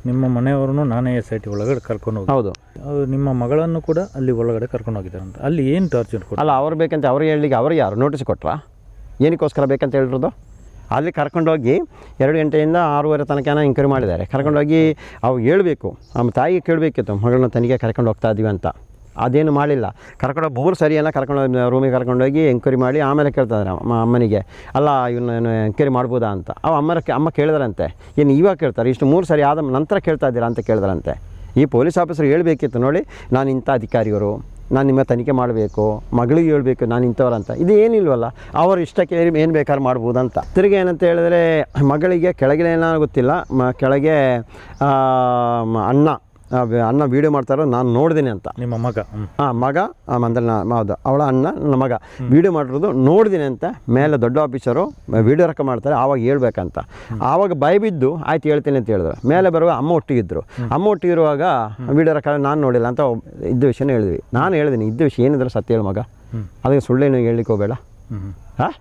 [SPEAKER 2] ನಿಮ್ಮ ಮನೆಯವ್ರನ್ನು ನಾನೇ ಎಸ್ ಐ ಟಿ ಒಳಗಡೆ ಕರ್ಕೊಂಡು ಹೋಗಿ
[SPEAKER 1] ಹೌದು.
[SPEAKER 2] ಅವ್ರು ನಿಮ್ಮ ಮಗಳನ್ನು ಕೂಡ ಅಲ್ಲಿ ಒಳಗಡೆ ಕರ್ಕೊಂಡು ಅಂತ. ಅಲ್ಲಿ ಏನು ಟಾರ್ಚರ್
[SPEAKER 1] ಅಲ್ಲ ಅವ್ರು ಬೇಕಂತ ಅವ್ರಿಗೆ ಹೇಳಲಿಕ್ಕೆ ಅವ್ರಿಗೆ ಯಾರು? ನೋಟಿಸ್ ಕೊಟ್ರಾ? ಏನಕ್ಕೋಸ್ಕರ ಬೇಕಂತ ಹೇಳಿರೋದು? ಅಲ್ಲಿ ಕರ್ಕೊಂಡೋಗಿ ಎರಡು ಗಂಟೆಯಿಂದ ಆರೂವರೆ ತನಕ ಎಂಕ್ವೈರಿ ಮಾಡಿದ್ದಾರೆ. ಕರ್ಕೊಂಡೋಗಿ ಅವು ಹೇಳಬೇಕು. ನಮ್ಮ ತಾಯಿಗೆ ಕೇಳಬೇಕಿತ್ತು. ಮಗಳನ್ನ ತನಿಗೆ ಕರ್ಕೊಂಡು ಹೋಗ್ತಾ ಇದ್ದೀವಿ ಅಂತ. ಅದೇನು ಮಾಡಿಲ್ಲ. ಕರ್ಕೊಂಡು ಮೂರು ಸರಿಯಲ್ಲ ಕರ್ಕೊಂಡು ರೂಮಿಗೆ ಕರ್ಕೊಂಡೋಗಿ ಎಂಕ್ವೈರಿ ಮಾಡಿ ಆಮೇಲೆ ಕೇಳ್ತಾರೆ ಅಮ್ಮ, ಅಮ್ಮನಿಗೆ. ಅಲ್ಲ ಇವನ್ನ ಎಂಕ್ವೈರಿ ಮಾಡ್ಬೋದಾ ಅಂತ. ಅವ ಅಮ್ಮರ ಅಮ್ಮ ಕೇಳಿದ್ರಂತೆ. ಏನು ಇವಾಗ ಕೇಳ್ತಾರೆ? ಇಷ್ಟು ಮೂರು ಸರಿ ಆದ ನಂತರ ಕೇಳ್ತಾ ಇದ್ದೀರಾ ಅಂತ ಕೇಳಿದ್ರಂತೆ. ಈ ಪೊಲೀಸ್ ಆಫೀಸರ್ ಹೇಳಬೇಕಿತ್ತು ನೋಡಿ, ನಾನು ಇಂಥ ಅಧಿಕಾರಿಗಳು ನಾನು ನಿಮ್ಮ ತನಿಖೆ ಮಾಡಬೇಕು, ಮಗಳಿಗೆ ಹೇಳಬೇಕು, ನಾನು ಇಂಥವ್ರಂತ. ಇದು ಏನಿಲ್ವಲ್ಲ, ಅವ್ರ ಇಷ್ಟಕ್ಕೆ ಏನು ಬೇಕಾದ್ರೆ ಮಾಡ್ಬೋದಂತ. ತಿರುಗಿ ಏನಂತ ಹೇಳಿದ್ರೆ, ಮಗಳಿಗೆ, ಕೆಳಗಿನ ಗೊತ್ತಿಲ್ಲ, ಮ, ಕೆಳಗೆ ಅಣ್ಣ. ಅಣ್ಣ ವೀಡಿಯೋ ಮಾಡ್ತಾರೋ ನಾನು ನೋಡಿದ್ದೀನಿ ಅಂತ.
[SPEAKER 2] ನಿಮ್ಮ ಮಗ.
[SPEAKER 1] ಹಾಂ ಮಗ ಅಂದರೆ ಹೌದು ಅವಳ ಅಣ್ಣ ನನ್ನ ಮಗ. ವೀಡಿಯೋ ಮಾಡಿರೋದು ನೋಡಿದ್ದೀನಿ ಅಂತ ಮೇಲೆ ದೊಡ್ಡ ಆಫೀಸರು ವೀಡಿಯೋ ರೆಕ್ಕ ಮಾಡ್ತಾರೆ ಆವಾಗ ಹೇಳ್ಬೇಕಂತ. ಆವಾಗ ಭಯ ಬಿದ್ದು ಆಯ್ತು ಹೇಳ್ತೀನಿ ಅಂತ ಹೇಳಿದ್ರು. ಮೇಲೆ ಬರುವಾಗ ಅಮ್ಮ ಒಟ್ಟಿಗಿದ್ರು. ಅಮ್ಮ ಒಟ್ಟಿಗಿರುವಾಗ ವೀಡಿಯೋ ರೆಕ್ಕ ನಾನು ನೋಡಿಲ್ಲ ಅಂತ ಇದ್ದ ವಿಷಯನೇ ಹೇಳಿದ್ವಿ. ನಾನು ಹೇಳಿದ್ದೀನಿ ಇದ್ದ ವಿಷಯ ಏನಿದ್ರೆ ಸತ್ಯ ಹೇಳು ಮಗ. ಅದಕ್ಕೆ ಸುಳ್ಳೇನು ಹೇಳಲಿಕ್ಕೆ ಹೋಗಬೇಡ.
[SPEAKER 2] ಹ್ಮ್ ಹ್ಮ್.
[SPEAKER 1] ಹಾಂ?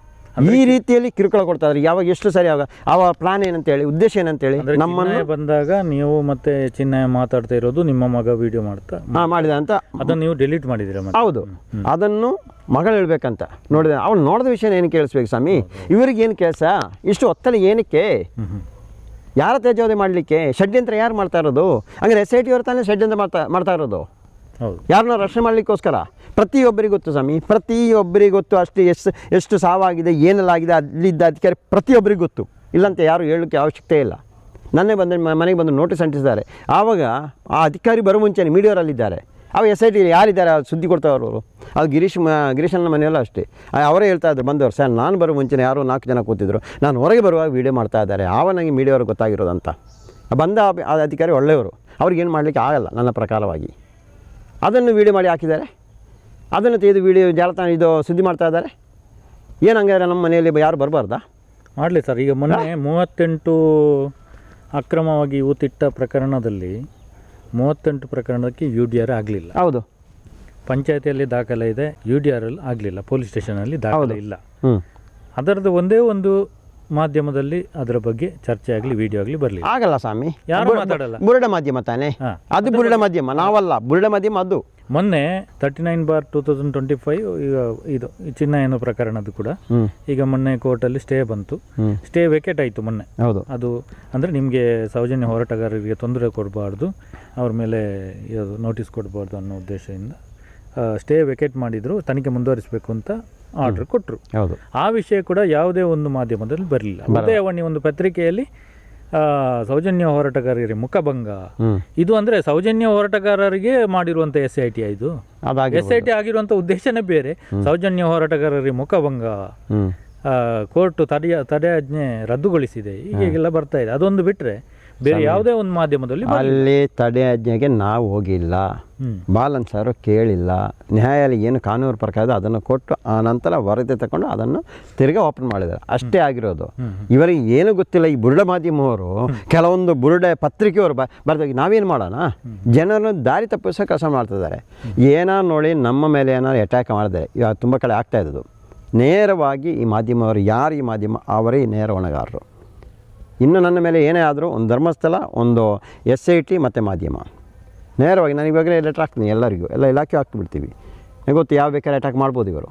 [SPEAKER 1] ಈ ರೀತಿಯಲ್ಲಿ ಕಿರುಕುಳ ಕೊಡ್ತಾ ಇದ್ದಾರೆ. ಯಾವಾಗ ಎಷ್ಟು ಸರಿ ಆಗ ಅವ ಪ್ಲಾನ್ ಏನಂತೇಳಿ ಉದ್ದೇಶ ಏನಂತೇಳಿ ನಮ್ಮನ್ನು
[SPEAKER 2] ಚಿನ್ನಯ್ಯ ಬಂದಾಗ ನೀವು ಮತ್ತೆ ಚಿನ್ನ ಮಾತಾಡ್ತಾ ಇರೋದು ನಿಮ್ಮ ಮಗ ವಿಡಿಯೋ ಮಾಡ್ತಾ.
[SPEAKER 1] ಹಾಂ ಮಾಡಿದ ಅಂತ.
[SPEAKER 2] ಅದನ್ನ ನೀವು ಡಿಲೀಟ್ ಮಾಡಿದಿರ
[SPEAKER 1] ಹೌದು. ಅದನ್ನು ಮಗಳು ಹೇಳ್ಬೇಕಂತ. ನೋಡಿದೆ. ಅವ್ನು ನೋಡಿದ ವಿಷಯ ಏನು ಕೇಳಿಸ್ಬೇಕು ಸ್ವಾಮಿ? ಇವರಿಗೆ ಏನು ಕೆಲಸ? ಇಷ್ಟು ಒತ್ತಡ ಏನಕ್ಕೆ. ಯಾರ ತೇಜೋದೆ ಮಾಡಲಿಕ್ಕೆ? ಷಡ್ಯಂತ್ರ ಯಾರು ಮಾಡ್ತಾ ಇರೋದು? ಹಂಗಾರೆ ಎಸ್ ಐ ಟಿ ಅವ್ರ ತಾನೇ ಷಡ್ಯಂತ್ರ ಮಾಡ್ತಾ ಮಾಡ್ತಾ ಇರೋದು? ಯಾರನ್ನ ರಕ್ಷಣೆ ಮಾಡಲಿಕ್ಕೋಸ್ಕರ? ಪ್ರತಿಯೊಬ್ಬರಿಗೆ ಗೊತ್ತು ಸ್ವಾಮಿ, ಪ್ರತಿಯೊಬ್ಬರಿಗೆ ಗೊತ್ತು ಅಷ್ಟು ಎಷ್ಟು ಎಷ್ಟು ಸಾವಾಗಿದೆ ಏನೆಲ್ಲ ಆಗಿದೆ ಅಲ್ಲಿದ್ದ ಅಧಿಕಾರಿ ಪ್ರತಿಯೊಬ್ಬರಿಗೆ ಗೊತ್ತು. ಇಲ್ಲಂತ ಯಾರು ಹೇಳೋಕ್ಕೆ ಅವಶ್ಯಕತೆ ಇಲ್ಲ. ನನ್ನೇ ಬಂದ ಮನೆಗೆ ಬಂದು ನೋಟಿಸ್ ಅಂಟಿಸಿದ್ದಾರೆ. ಆವಾಗ ಆ ಅಧಿಕಾರಿ ಬರೋ ಮುಂಚೆನೆ ಮೀಡಿಯೋರಲ್ಲಿದ್ದಾರೆ ಅವ ಎಸ್ ಐ ಟಿ ಯಾರಿದ್ದಾರೆ? ಸುದ್ದಿ ಕೊಡ್ತಾವ್ರು ಅವರು. ಅದು ಗಿರೀಶ್ ಮ, ಗಿರೀಶನ ಮನೆಯಲ್ಲ ಅಷ್ಟೇ. ಅವರೇ ಹೇಳ್ತಾ ಇದ್ರು ಬಂದವರು, ಸರ್, ನಾನು ಬರೋ ಮುಂಚೆನೆ ಯಾರು ನಾಲ್ಕು ಜನ ಕೂತಿದ್ರು. ನಾನು ಹೊರಗೆ ಬರುವಾಗ ವೀಡಿಯೋ ಮಾಡ್ತಾ ಇದ್ದಾರೆ. ಆವ ನನಗೆ ಮೀಡಿಯೋವ್ರಿಗೆ ಗೊತ್ತಾಗಿರೋದಂತ ಬಂದ ಆ ಆ ಅಧಿಕಾರಿ ಒಳ್ಳೆಯವರು. ಅವ್ರಿಗೇನು ಮಾಡಲಿಕ್ಕೆ ಆಗಲ್ಲ ನನ್ನ ಪ್ರಕಾರವಾಗಿ. ಅದನ್ನು ವೀಡಿಯೋ ಮಾಡಿ ಹಾಕಿದ್ದಾರೆ. ಅದನ್ನು ತೆಗೆದು ವಿಡಿಯೋ ಜಾಲತಾಣ ಇದು ಸುದ್ದಿ ಮಾಡ್ತಾ ಇದ್ದಾರೆ. ಏನು ಹಂಗಾದ್ರೆ ನಮ್ಮ ಮನೆಯಲ್ಲಿ ಯಾರು ಬರಬಾರ್ದಾ?
[SPEAKER 2] ಮಾಡಲಿ ಸರ್. ಈಗ ಮೊನ್ನೆ ಮೂವತ್ತೆಂಟು ಅಕ್ರಮವಾಗಿ ಊತಿಟ್ಟ ಪ್ರಕರಣದಲ್ಲಿ ಮೂವತ್ತೆಂಟು ಪ್ರಕರಣಕ್ಕೆ ಯು ಡಿ ಆರ್ ಆಗಲಿಲ್ಲ.
[SPEAKER 1] ಹೌದು.
[SPEAKER 2] ಪಂಚಾಯತಿಯಲ್ಲಿ ದಾಖಲೆ ಇದೆ ಯು ಡಿ ಆರ್ ಅಲ್ಲಿ ಆಗಲಿಲ್ಲ ಪೊಲೀಸ್ ಸ್ಟೇಷನಲ್ಲಿ ದಾಖಲೆ ಇಲ್ಲ.
[SPEAKER 1] ಹ್ಞೂ
[SPEAKER 2] ಅದರದ್ದು ಒಂದೇ ಒಂದು ಮಾಧ್ಯಮದಲ್ಲಿ ಅದರ ಬಗ್ಗೆ ಚರ್ಚೆ ಆಗಲಿ ವಿಡಿಯೋ ಆಗಲಿ ಬರಲಿ
[SPEAKER 1] ಆಗಲ್ಲ ಸ್ವಾಮಿ.
[SPEAKER 2] ಯಾರು ಮಾತಾಡಲ್ಲ?
[SPEAKER 1] ಬುರುಡ ಮಾಧ್ಯಮ ತಾನೇ.
[SPEAKER 2] ಹಾ.
[SPEAKER 1] ಅದು ಬುರುಡ ಮಾಧ್ಯಮ ನಾವಲ್ಲ. ಬುರುಡ ಮಾಧ್ಯಮ ಅದು.
[SPEAKER 2] ಮೊನ್ನೆ thirty nine bar two thousand twenty five ಈಗ ಇದು ಈ ಚಿನ್ನ ಏನೋ ಪ್ರಕರಣದ್ದು ಕೂಡ. ಈಗ ಮೊನ್ನೆ ಕೋರ್ಟಲ್ಲಿ ಸ್ಟೇ ಬಂತು. ಸ್ಟೇ ವೇಕೇಟ್ ಆಯಿತು ಮೊನ್ನೆ.
[SPEAKER 1] ಹೌದು.
[SPEAKER 2] ಅದು ಅಂದರೆ ನಿಮಗೆ ಸೌಜನ್ಯ ಹೋರಾಟಗಾರರಿಗೆ ತೊಂದರೆ ಕೊಡಬಾರ್ದು ಅವ್ರ ಮೇಲೆ ನೋಟಿಸ್ ಕೊಡಬಾರ್ದು ಅನ್ನೋ ಉದ್ದೇಶದಿಂದ ಸ್ಟೇ ವೆಕೆಟ್ ಮಾಡಿದರು ತನಿಖೆ ಮುಂದುವರಿಸಬೇಕು ಅಂತ ಆರ್ಡರ್ ಕೊಟ್ಟರು
[SPEAKER 1] ಹೌದು.
[SPEAKER 2] ಆ ವಿಷಯ ಕೂಡ ಯಾವುದೇ ಒಂದು ಮಾಧ್ಯಮದಲ್ಲಿ ಬರಲಿಲ್ಲ. ಉದಯವಾಣಿ ಒಂದು ಪತ್ರಿಕೆಯಲ್ಲಿ ಆ, ಸೌಜನ್ಯ ಹೋರಾಟಗಾರರಿಗೆ ಮುಖಭಂಗ. ಇದು ಅಂದರೆ ಸೌಜನ್ಯ ಹೋರಾಟಗಾರರಿಗೆ ಮಾಡಿರುವಂಥ ಎಸ್ ಐ ಟಿ ಇದು. ಎಸ್ ಐ ಟಿ ಆಗಿರುವಂಥ ಉದ್ದೇಶನೇ ಬೇರೆ. ಸೌಜನ್ಯ ಹೋರಾಟಗಾರರಿಗೆ ಮುಖಭಂಗ
[SPEAKER 1] ಕೋರ್ಟು
[SPEAKER 2] ಕೋರ್ಟ್ ತಡೆಯ ತಡೆಯಾಜ್ಞೆ ರದ್ದುಗೊಳಿಸಿದೆ. ಹೀಗೆಲ್ಲ ಬರ್ತಾ ಇದೆ. ಅದೊಂದು ಬಿಟ್ಟರೆ ಬೇರೆ ಯಾವುದೇ ಒಂದು ಮಾಧ್ಯಮದಲ್ಲಿ
[SPEAKER 1] ಅಲ್ಲಿ ತಡೆಯಾಜ್ಞೆಗೆ ನಾವು ಹೋಗಿಲ್ಲ. ಬಾಲನ್ ಸಾರು ಕೇಳಿಲ್ಲ. ನ್ಯಾಯಾಲಯ ಏನು ಕಾನೂನು ಪ್ರಕಾರ ಇದೆ ಅದನ್ನು ಕೊಟ್ಟು ಆ ನಂತರ ವರದಿ ತಗೊಂಡು ಅದನ್ನು ತಿರ್ಗಿ ಓಪನ್ ಮಾಡಿದ್ದಾರೆ. ಅಷ್ಟೇ ಆಗಿರೋದು. ಇವರಿಗೆ ಏನು ಗೊತ್ತಿಲ್ಲ. ಈ ಬುರುಡ ಮಾಧ್ಯಮವರು ಕೆಲವೊಂದು ಬುರುಡೆ ಪತ್ರಿಕೆಯವರು ಬ ಬರ್ದಾಗ ನಾವೇನು ಮಾಡೋಣ? ಜನರನ್ನು ದಾರಿ ತಪ್ಪಿಸೋ ಕೆಲಸ ಮಾಡ್ತಿದ್ದಾರೆ. ಏನೋ ನೋಡಿ ನಮ್ಮ ಮೇಲೆ ಏನಾದ್ರು ಅಟ್ಯಾಕ್ ಮಾಡಿದೆ ಇವಾಗ ತುಂಬ ಕಡೆ ಆಗ್ತಾ ಇದ್ದದು ನೇರವಾಗಿ ಈ ಮಾಧ್ಯಮವರು ಯಾರು? ಈ ಮಾಧ್ಯಮ ಅವರೇ ನೇರ ಹೊಣೆಗಾರರು. ಇನ್ನು ನನ್ನ ಮೇಲೆ ಏನೇ ಆದರೂ ಒಂದು ಧರ್ಮಸ್ಥಳ, ಒಂದು ಎಸ್ ಐ ಟಿ ಮತ್ತು ಮಾಧ್ಯಮ. ನೇರವಾಗಿ ನಾನು ಇವಾಗಲೇ ಲೆಟ್ರ್ ಹಾಕ್ತೀನಿ ಎಲ್ಲರಿಗೂ, ಎಲ್ಲ ಇಲಾಖೆ ಹಾಕ್ಬಿಡ್ತೀವಿ. ಗೊತ್ತು ಯಾವ ಬೇಕಾದ್ರೆ ಅಟ್ಯಾಕ್ ಮಾಡ್ಬೋದು ಇವರು.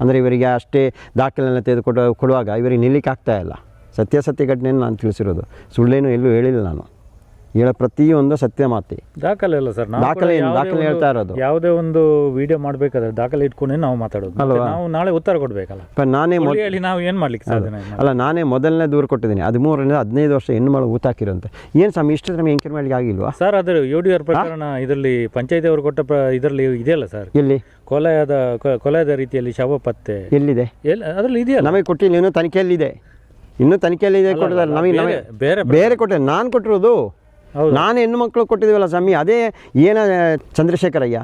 [SPEAKER 1] ಅಂದರೆ ಇವರಿಗೆ ಅಷ್ಟೇ ದಾಖಲೆಯನ್ನು ತೆಗೆದುಕೊಟ್ಟು ಕೊಡುವಾಗ ಇವರಿಗೆ ನಿಲ್ಲಿಕ್ಕೆ ಆಗ್ತಾ ಇಲ್ಲ. ಸತ್ಯಾಸತ್ಯ ಘಟನೆಯನ್ನು ನಾನು ತಿಳಿಸಿರೋದು. ಸುಳ್ಳೇನು ಎಲ್ಲೂ ಹೇಳಿಲ್ಲ ನಾನು. ಹೇಳೋ ಪ್ರತಿಯೊಂದು ಸತ್ಯ ಮಾತೆ.
[SPEAKER 2] ದಾಖಲೆ ಅಲ್ಲ ಸರ್
[SPEAKER 1] ದಾಖಲೆ ಏನು? ದಾಖಲೆ ಹೇಳ್ತಾ ಇರೋದು.
[SPEAKER 2] ಯಾವುದೇ ಒಂದು ವಿಡಿಯೋ ಮಾಡಬೇಕಾದ್ರೆ ದಾಖಲೆ ಇಟ್ಕೊಂಡೇ ನಾವು ಮಾತಾಡೋದು. ಅಲ್ವಾ? ನಾವು ನಾಳೆ ಉತ್ತರ ಕೊಡಬೇಕಲ್ಲ.
[SPEAKER 1] ನಾನೇ ಮೊದಲು
[SPEAKER 2] ಹೇಳಿ ನಾವು ಏನು ಮಾಡ್ಲಿಕ್ಕೆ ಸಾಧನೆ ಇಲ್ಲ.
[SPEAKER 1] ಅಲ್ಲ ನಾನೇ ಮೊದಲನೇ ದೂರು ಕೊಟ್ಟಿದ್ದೀನಿ. ಹದಿಮೂರರಿಂದ ಹದಿನೈದು ವರ್ಷ ಹೆಣ್ಣು ಮಾಡಿ ಊತಾಕಿರೋಂತೆ ಏನು ಸಮ ಇಷ್ಟು ನಮಗೆ ಎಂಕ್ವೈರಿ ಮಾಡಲಿಕ್ಕೆ ಆಗಿಲ್ವಾ?
[SPEAKER 2] ಸರ್ ಅದು ಯು ಡಿ ಆರ್ ಪ್ರಕರಣ ಇದರಲ್ಲಿ ಪಂಚಾಯತಿ ಅವರು ಕೊಟ್ಟ ಇದರಲ್ಲಿ ಇದೆಯಲ್ಲ ಸರ್?
[SPEAKER 1] ಎಲ್ಲಿ?
[SPEAKER 2] ಕೊಲೆಯಾದ ಕೊಲೆಯಾದ ರೀತಿಯಲ್ಲಿ ಶವ ಪತ್ತೆ.
[SPEAKER 1] ಎಲ್ಲಿದೆ?
[SPEAKER 2] ಎಲ್ಲಿ ಅದರಲ್ಲಿ ಇದೆಯಲ್ಲ?
[SPEAKER 1] ನಮಗೆ ಕೊಟ್ಟಿಲ್ಲ ಇನ್ನೂ ತನಿಖೆಯಲ್ಲಿದೆ. ಇನ್ನೂ ತನಿಖೆಯಲ್ಲಿದೆ ಕೊಟ್ಟಿದ್ದಾರೆ. ನಮಗೆ
[SPEAKER 2] ಬೇರೆ
[SPEAKER 1] ನಮಗೆ
[SPEAKER 2] ಬೇರೆ
[SPEAKER 1] ಬೇರೆ ಕೊಟ್ಟೆ ನಾನು ಕೊಟ್ಟಿರೋದು. ನಾನು ಹೆಣ್ಣು ಮಕ್ಕಳು ಕೊಟ್ಟಿದ್ದೀವಲ್ಲ ಸ್ವಾಮಿ ಅದೇ ಏನ ಚಂದ್ರಶೇಖರಯ್ಯ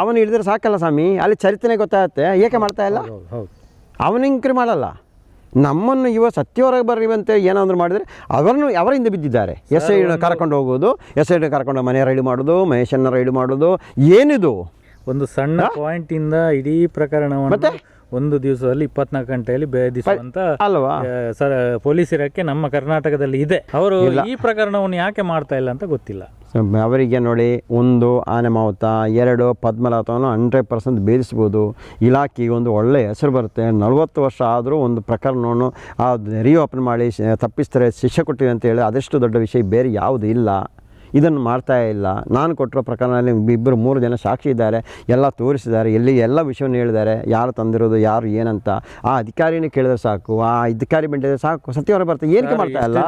[SPEAKER 1] ಅವನು ಹಿಡಿದ್ರೆ ಸಾಕಲ್ಲ ಸ್ವಾಮಿ ಅಲ್ಲಿ ಚರಿತ್ರೆ ಗೊತ್ತಾಗುತ್ತೆ ಏಕೆ ಮಾಡ್ತಾ ಇಲ್ಲ?
[SPEAKER 2] ಹೌದು ಹೌದು
[SPEAKER 1] ಅವನು ಇಂಕ್ರಿ ಮಾಡಲ್ಲ. ನಮ್ಮನ್ನು ಇವ ಸತ್ಯವರೆಗೆ ಬರ್ರಿ ಅಂತ ಏನಾದರೂ ಮಾಡಿದರೆ ಅವರನ್ನು ಅವರಿಂದ ಬಿದ್ದಿದ್ದಾರೆ. ಎಸ್ ಐ ಕರ್ಕೊಂಡು ಹೋಗೋದು ಎಸ್ ಐ ಕರ್ಕೊಂಡು ಮನೆ ರೈಡ್ ಮಾಡೋದು ಮಹೇಶನ್ನ ರೈಡ್ ಮಾಡೋದು ಏನಿದು?
[SPEAKER 2] ಒಂದು ಸಣ್ಣ ಪಾಯಿಂಟಿಂದ ಇಡೀ ಪ್ರಕರಣವನ್ನು ಒಂದು ದಿವಸದಲ್ಲಿ ಇಪ್ಪತ್ನಾಲ್ಕು ಗಂಟೆಯಲ್ಲಿ ಭೇದಿಸುವಂತ
[SPEAKER 1] ಅಲ್ವಾ?
[SPEAKER 2] ಸರ್ ಪೊಲೀಸ್ ಇಲಾಖೆ ನಮ್ಮ ಕರ್ನಾಟಕದಲ್ಲಿ ಇದೆ. ಅವರು ಈ ಪ್ರಕರಣವನ್ನು ಯಾಕೆ ಮಾಡ್ತಾ ಇಲ್ಲ ಅಂತ ಗೊತ್ತಿಲ್ಲ.
[SPEAKER 1] ಅವರಿಗೆ ನೋಡಿ ಒಂದು ಆನೆ ಮಾವುತ ಎರಡು ಪದ್ಮನಾಥವನ್ನು ಹಂಡ್ರೆಡ್ ಪರ್ಸೆಂಟ್ ಬೇಧಿಸ್ಬೋದು ಇಲಾಖೆಗೆ ಒಂದು ಒಳ್ಳೆಯ ಹೆಸರು ಬರುತ್ತೆ. ನಲವತ್ತು ವರ್ಷ ಆದರೂ ಒಂದು ಪ್ರಕರಣವನ್ನು ಆ ರೀಓಪನ್ ಮಾಡಿ ತಪ್ಪಿಸ್ತಾರೆ ಶಿಕ್ಷೆ ಕೊಟ್ಟಿವಿ ಅಂತ ಹೇಳಿ ಅದೆಷ್ಟು ದೊಡ್ಡ ವಿಷಯ ಬೇರೆ ಯಾವುದು ಇಲ್ಲ. ಇದನ್ನು ಮಾಡ್ತಾ ಇಲ್ಲ. ನಾನು ಕೊಟ್ಟಿರೋ ಪ್ರಕರಣದಲ್ಲಿ ಇಬ್ಬರು ಮೂರು ಜನ ಸಾಕ್ಷಿ ಇದ್ದಾರೆ. ಎಲ್ಲ ತೋರಿಸಿದ್ದಾರೆ. ಎಲ್ಲಿ ಎಲ್ಲ ವಿಷಯವನ್ನು ಹೇಳಿದ್ದಾರೆ. ಯಾರು ತಂದಿರೋದು ಯಾರು ಏನಂತ. ಆ ಅಧಿಕಾರಿನೇ ಕೇಳಿದ್ರೆ ಸಾಕು. ಆ ಅಧಿಕಾರಿ ಬಿಟ್ಟಿದ್ರೆ ಸಾಕು. ಸತ್ಯವರ ಬರ್ತಾರೆ ಏನಕ್ಕೆ ಮಾಡ್ತಾ ಇಲ್ಲ?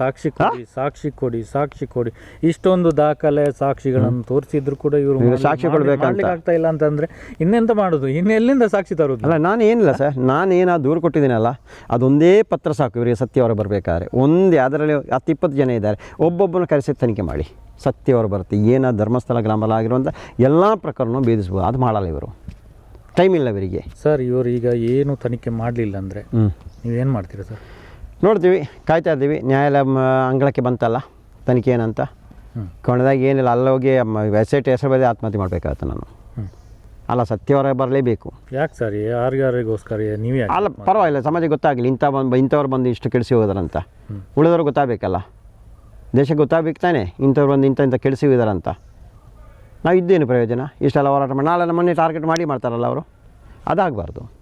[SPEAKER 2] ಸಾಕ್ಷಿ ಕೊಡಿ ಸಾಕ್ಷಿ ಕೊಡಿ ಸಾಕ್ಷಿ ಕೊಡಿ. ಇಷ್ಟೊಂದು ದಾಖಲೆ ಸಾಕ್ಷಿಗಳನ್ನು ತೋರಿಸಿದ್ರು ಕೂಡ ಇವರು
[SPEAKER 1] ಸಾಕ್ಷಿ
[SPEAKER 2] ಕೊಡಬೇಕಾಗ್ತಾ ಆಗ್ತಾ ಇಲ್ಲ ಅಂತಂದ್ರೆ ಇನ್ನೆಂತ ಮಾಡುದು? ಇನ್ನೆಲ್ಲಿಂದ ಸಾಕ್ಷಿ ತರುದು?
[SPEAKER 1] ಅಲ್ಲ ನಾನು ಏನಿಲ್ಲ ಸರ್. ನಾನು ಏನಾ ದೂರು ಕೊಟ್ಟಿದ್ದೀನಲ್ಲ ಅದೊಂದೇ ಪತ್ರ ಸಾಕು. ಇವರಿಗೆ ಸತ್ಯವರ ಬರಬೇಕಾದ್ರೆ. ಒಂದೇ ಅದರಲ್ಲಿ ಹತ್ತು ಇಪ್ಪತ್ತು ಜನ ಇದ್ದಾರೆ. ಒಬ್ಬೊಬ್ಬನ ಕರೆಸಿ ತನಿಖೆ ಮಾಡಿ. ಮಾಡಿ ಸತ್ಯವರು ಬರುತ್ತೆ. ಏನ ಧರ್ಮಸ್ಥಳ ಗ್ರಾಮದಲ್ಲಿ ಆಗಿರುವಂಥ ಎಲ್ಲ ಪ್ರಕರಣ ಭೇದಿಸ್ಬೋದು ಅದು ಮಾಡಲ್ಲ ಇವರು. ಟೈಮ್ ಇಲ್ಲ ಇವರಿಗೆ.
[SPEAKER 2] ಸರ್ ಇವರು ಈಗ ಏನು ತನಿಖೆ ಮಾಡಲಿಲ್ಲ ಅಂದರೆ
[SPEAKER 1] ಹ್ಞೂ
[SPEAKER 2] ನೀವೇನು ಮಾಡ್ತೀರಾ ಸರ್?
[SPEAKER 1] ನೋಡ್ತೀವಿ. ಕಾಯ್ತಾ ಇದ್ದೀವಿ. ನ್ಯಾಯಾಲಯ ಅಂಗಳಕ್ಕೆ ಬಂತಲ್ಲ ತನಿಖೆ ಏನಂತ? ಕೊನೆದಾಗ ಏನಿಲ್ಲ. ಅಲ್ಲಿ ಹೋಗಿ ವೆಬ್ಸೈಟ್ ಹೆಸರು ಬರೆದು ಆತ್ಮಹತ್ಯೆ ಮಾಡಬೇಕಾಗತ್ತೆ ನಾನು. ಅಲ್ಲ ಸತ್ಯವರ ಬರಲೇಬೇಕು.
[SPEAKER 2] ಯಾಕೆ ಸರ್? ಯಾರಿಗಾರಿಗೋಸ್ಕರ ನೀವೇ
[SPEAKER 1] ಅಲ್ಲ ಪರವಾಗಿಲ್ಲ. ಸಮಾಜಕ್ಕೆ ಗೊತ್ತಾಗಲಿ. ಇಂಥ ಬಂದು ಇಂಥವ್ರು ಬಂದು ಇಷ್ಟು ಕೆಡಿಸಿ ಹೋದ್ರಂತ.
[SPEAKER 2] ಹ್ಮ್.
[SPEAKER 1] ಉಳಿದವ್ರು ಗೊತ್ತಾಗಬೇಕಲ್ಲ. ದೇಶಕ್ಕೆ ಗೊತ್ತಾಗಬೇಕು ತಾನೆ ಇಂಥವ್ರು ಒಂದು ಇಂಥ ಇಂಥ ಕೆಡಿಸಿದಾರಂತ ಹೋಗಿದಾರಂತ ನಾವು ಇದ್ದೇನು ಪ್ರಯೋಜನ? ಇಷ್ಟೆಲ್ಲ ಹೋರಾಟ ಮಾಡಿ, ನಾಳೆ ನಮ್ಮನ್ನೇ ಟಾರ್ಗೆಟ್ ಮಾಡಿ ಮಾಡ್ತಾರಲ್ಲ ಅವರು. ಅದಾಗಬಾರ್ದು.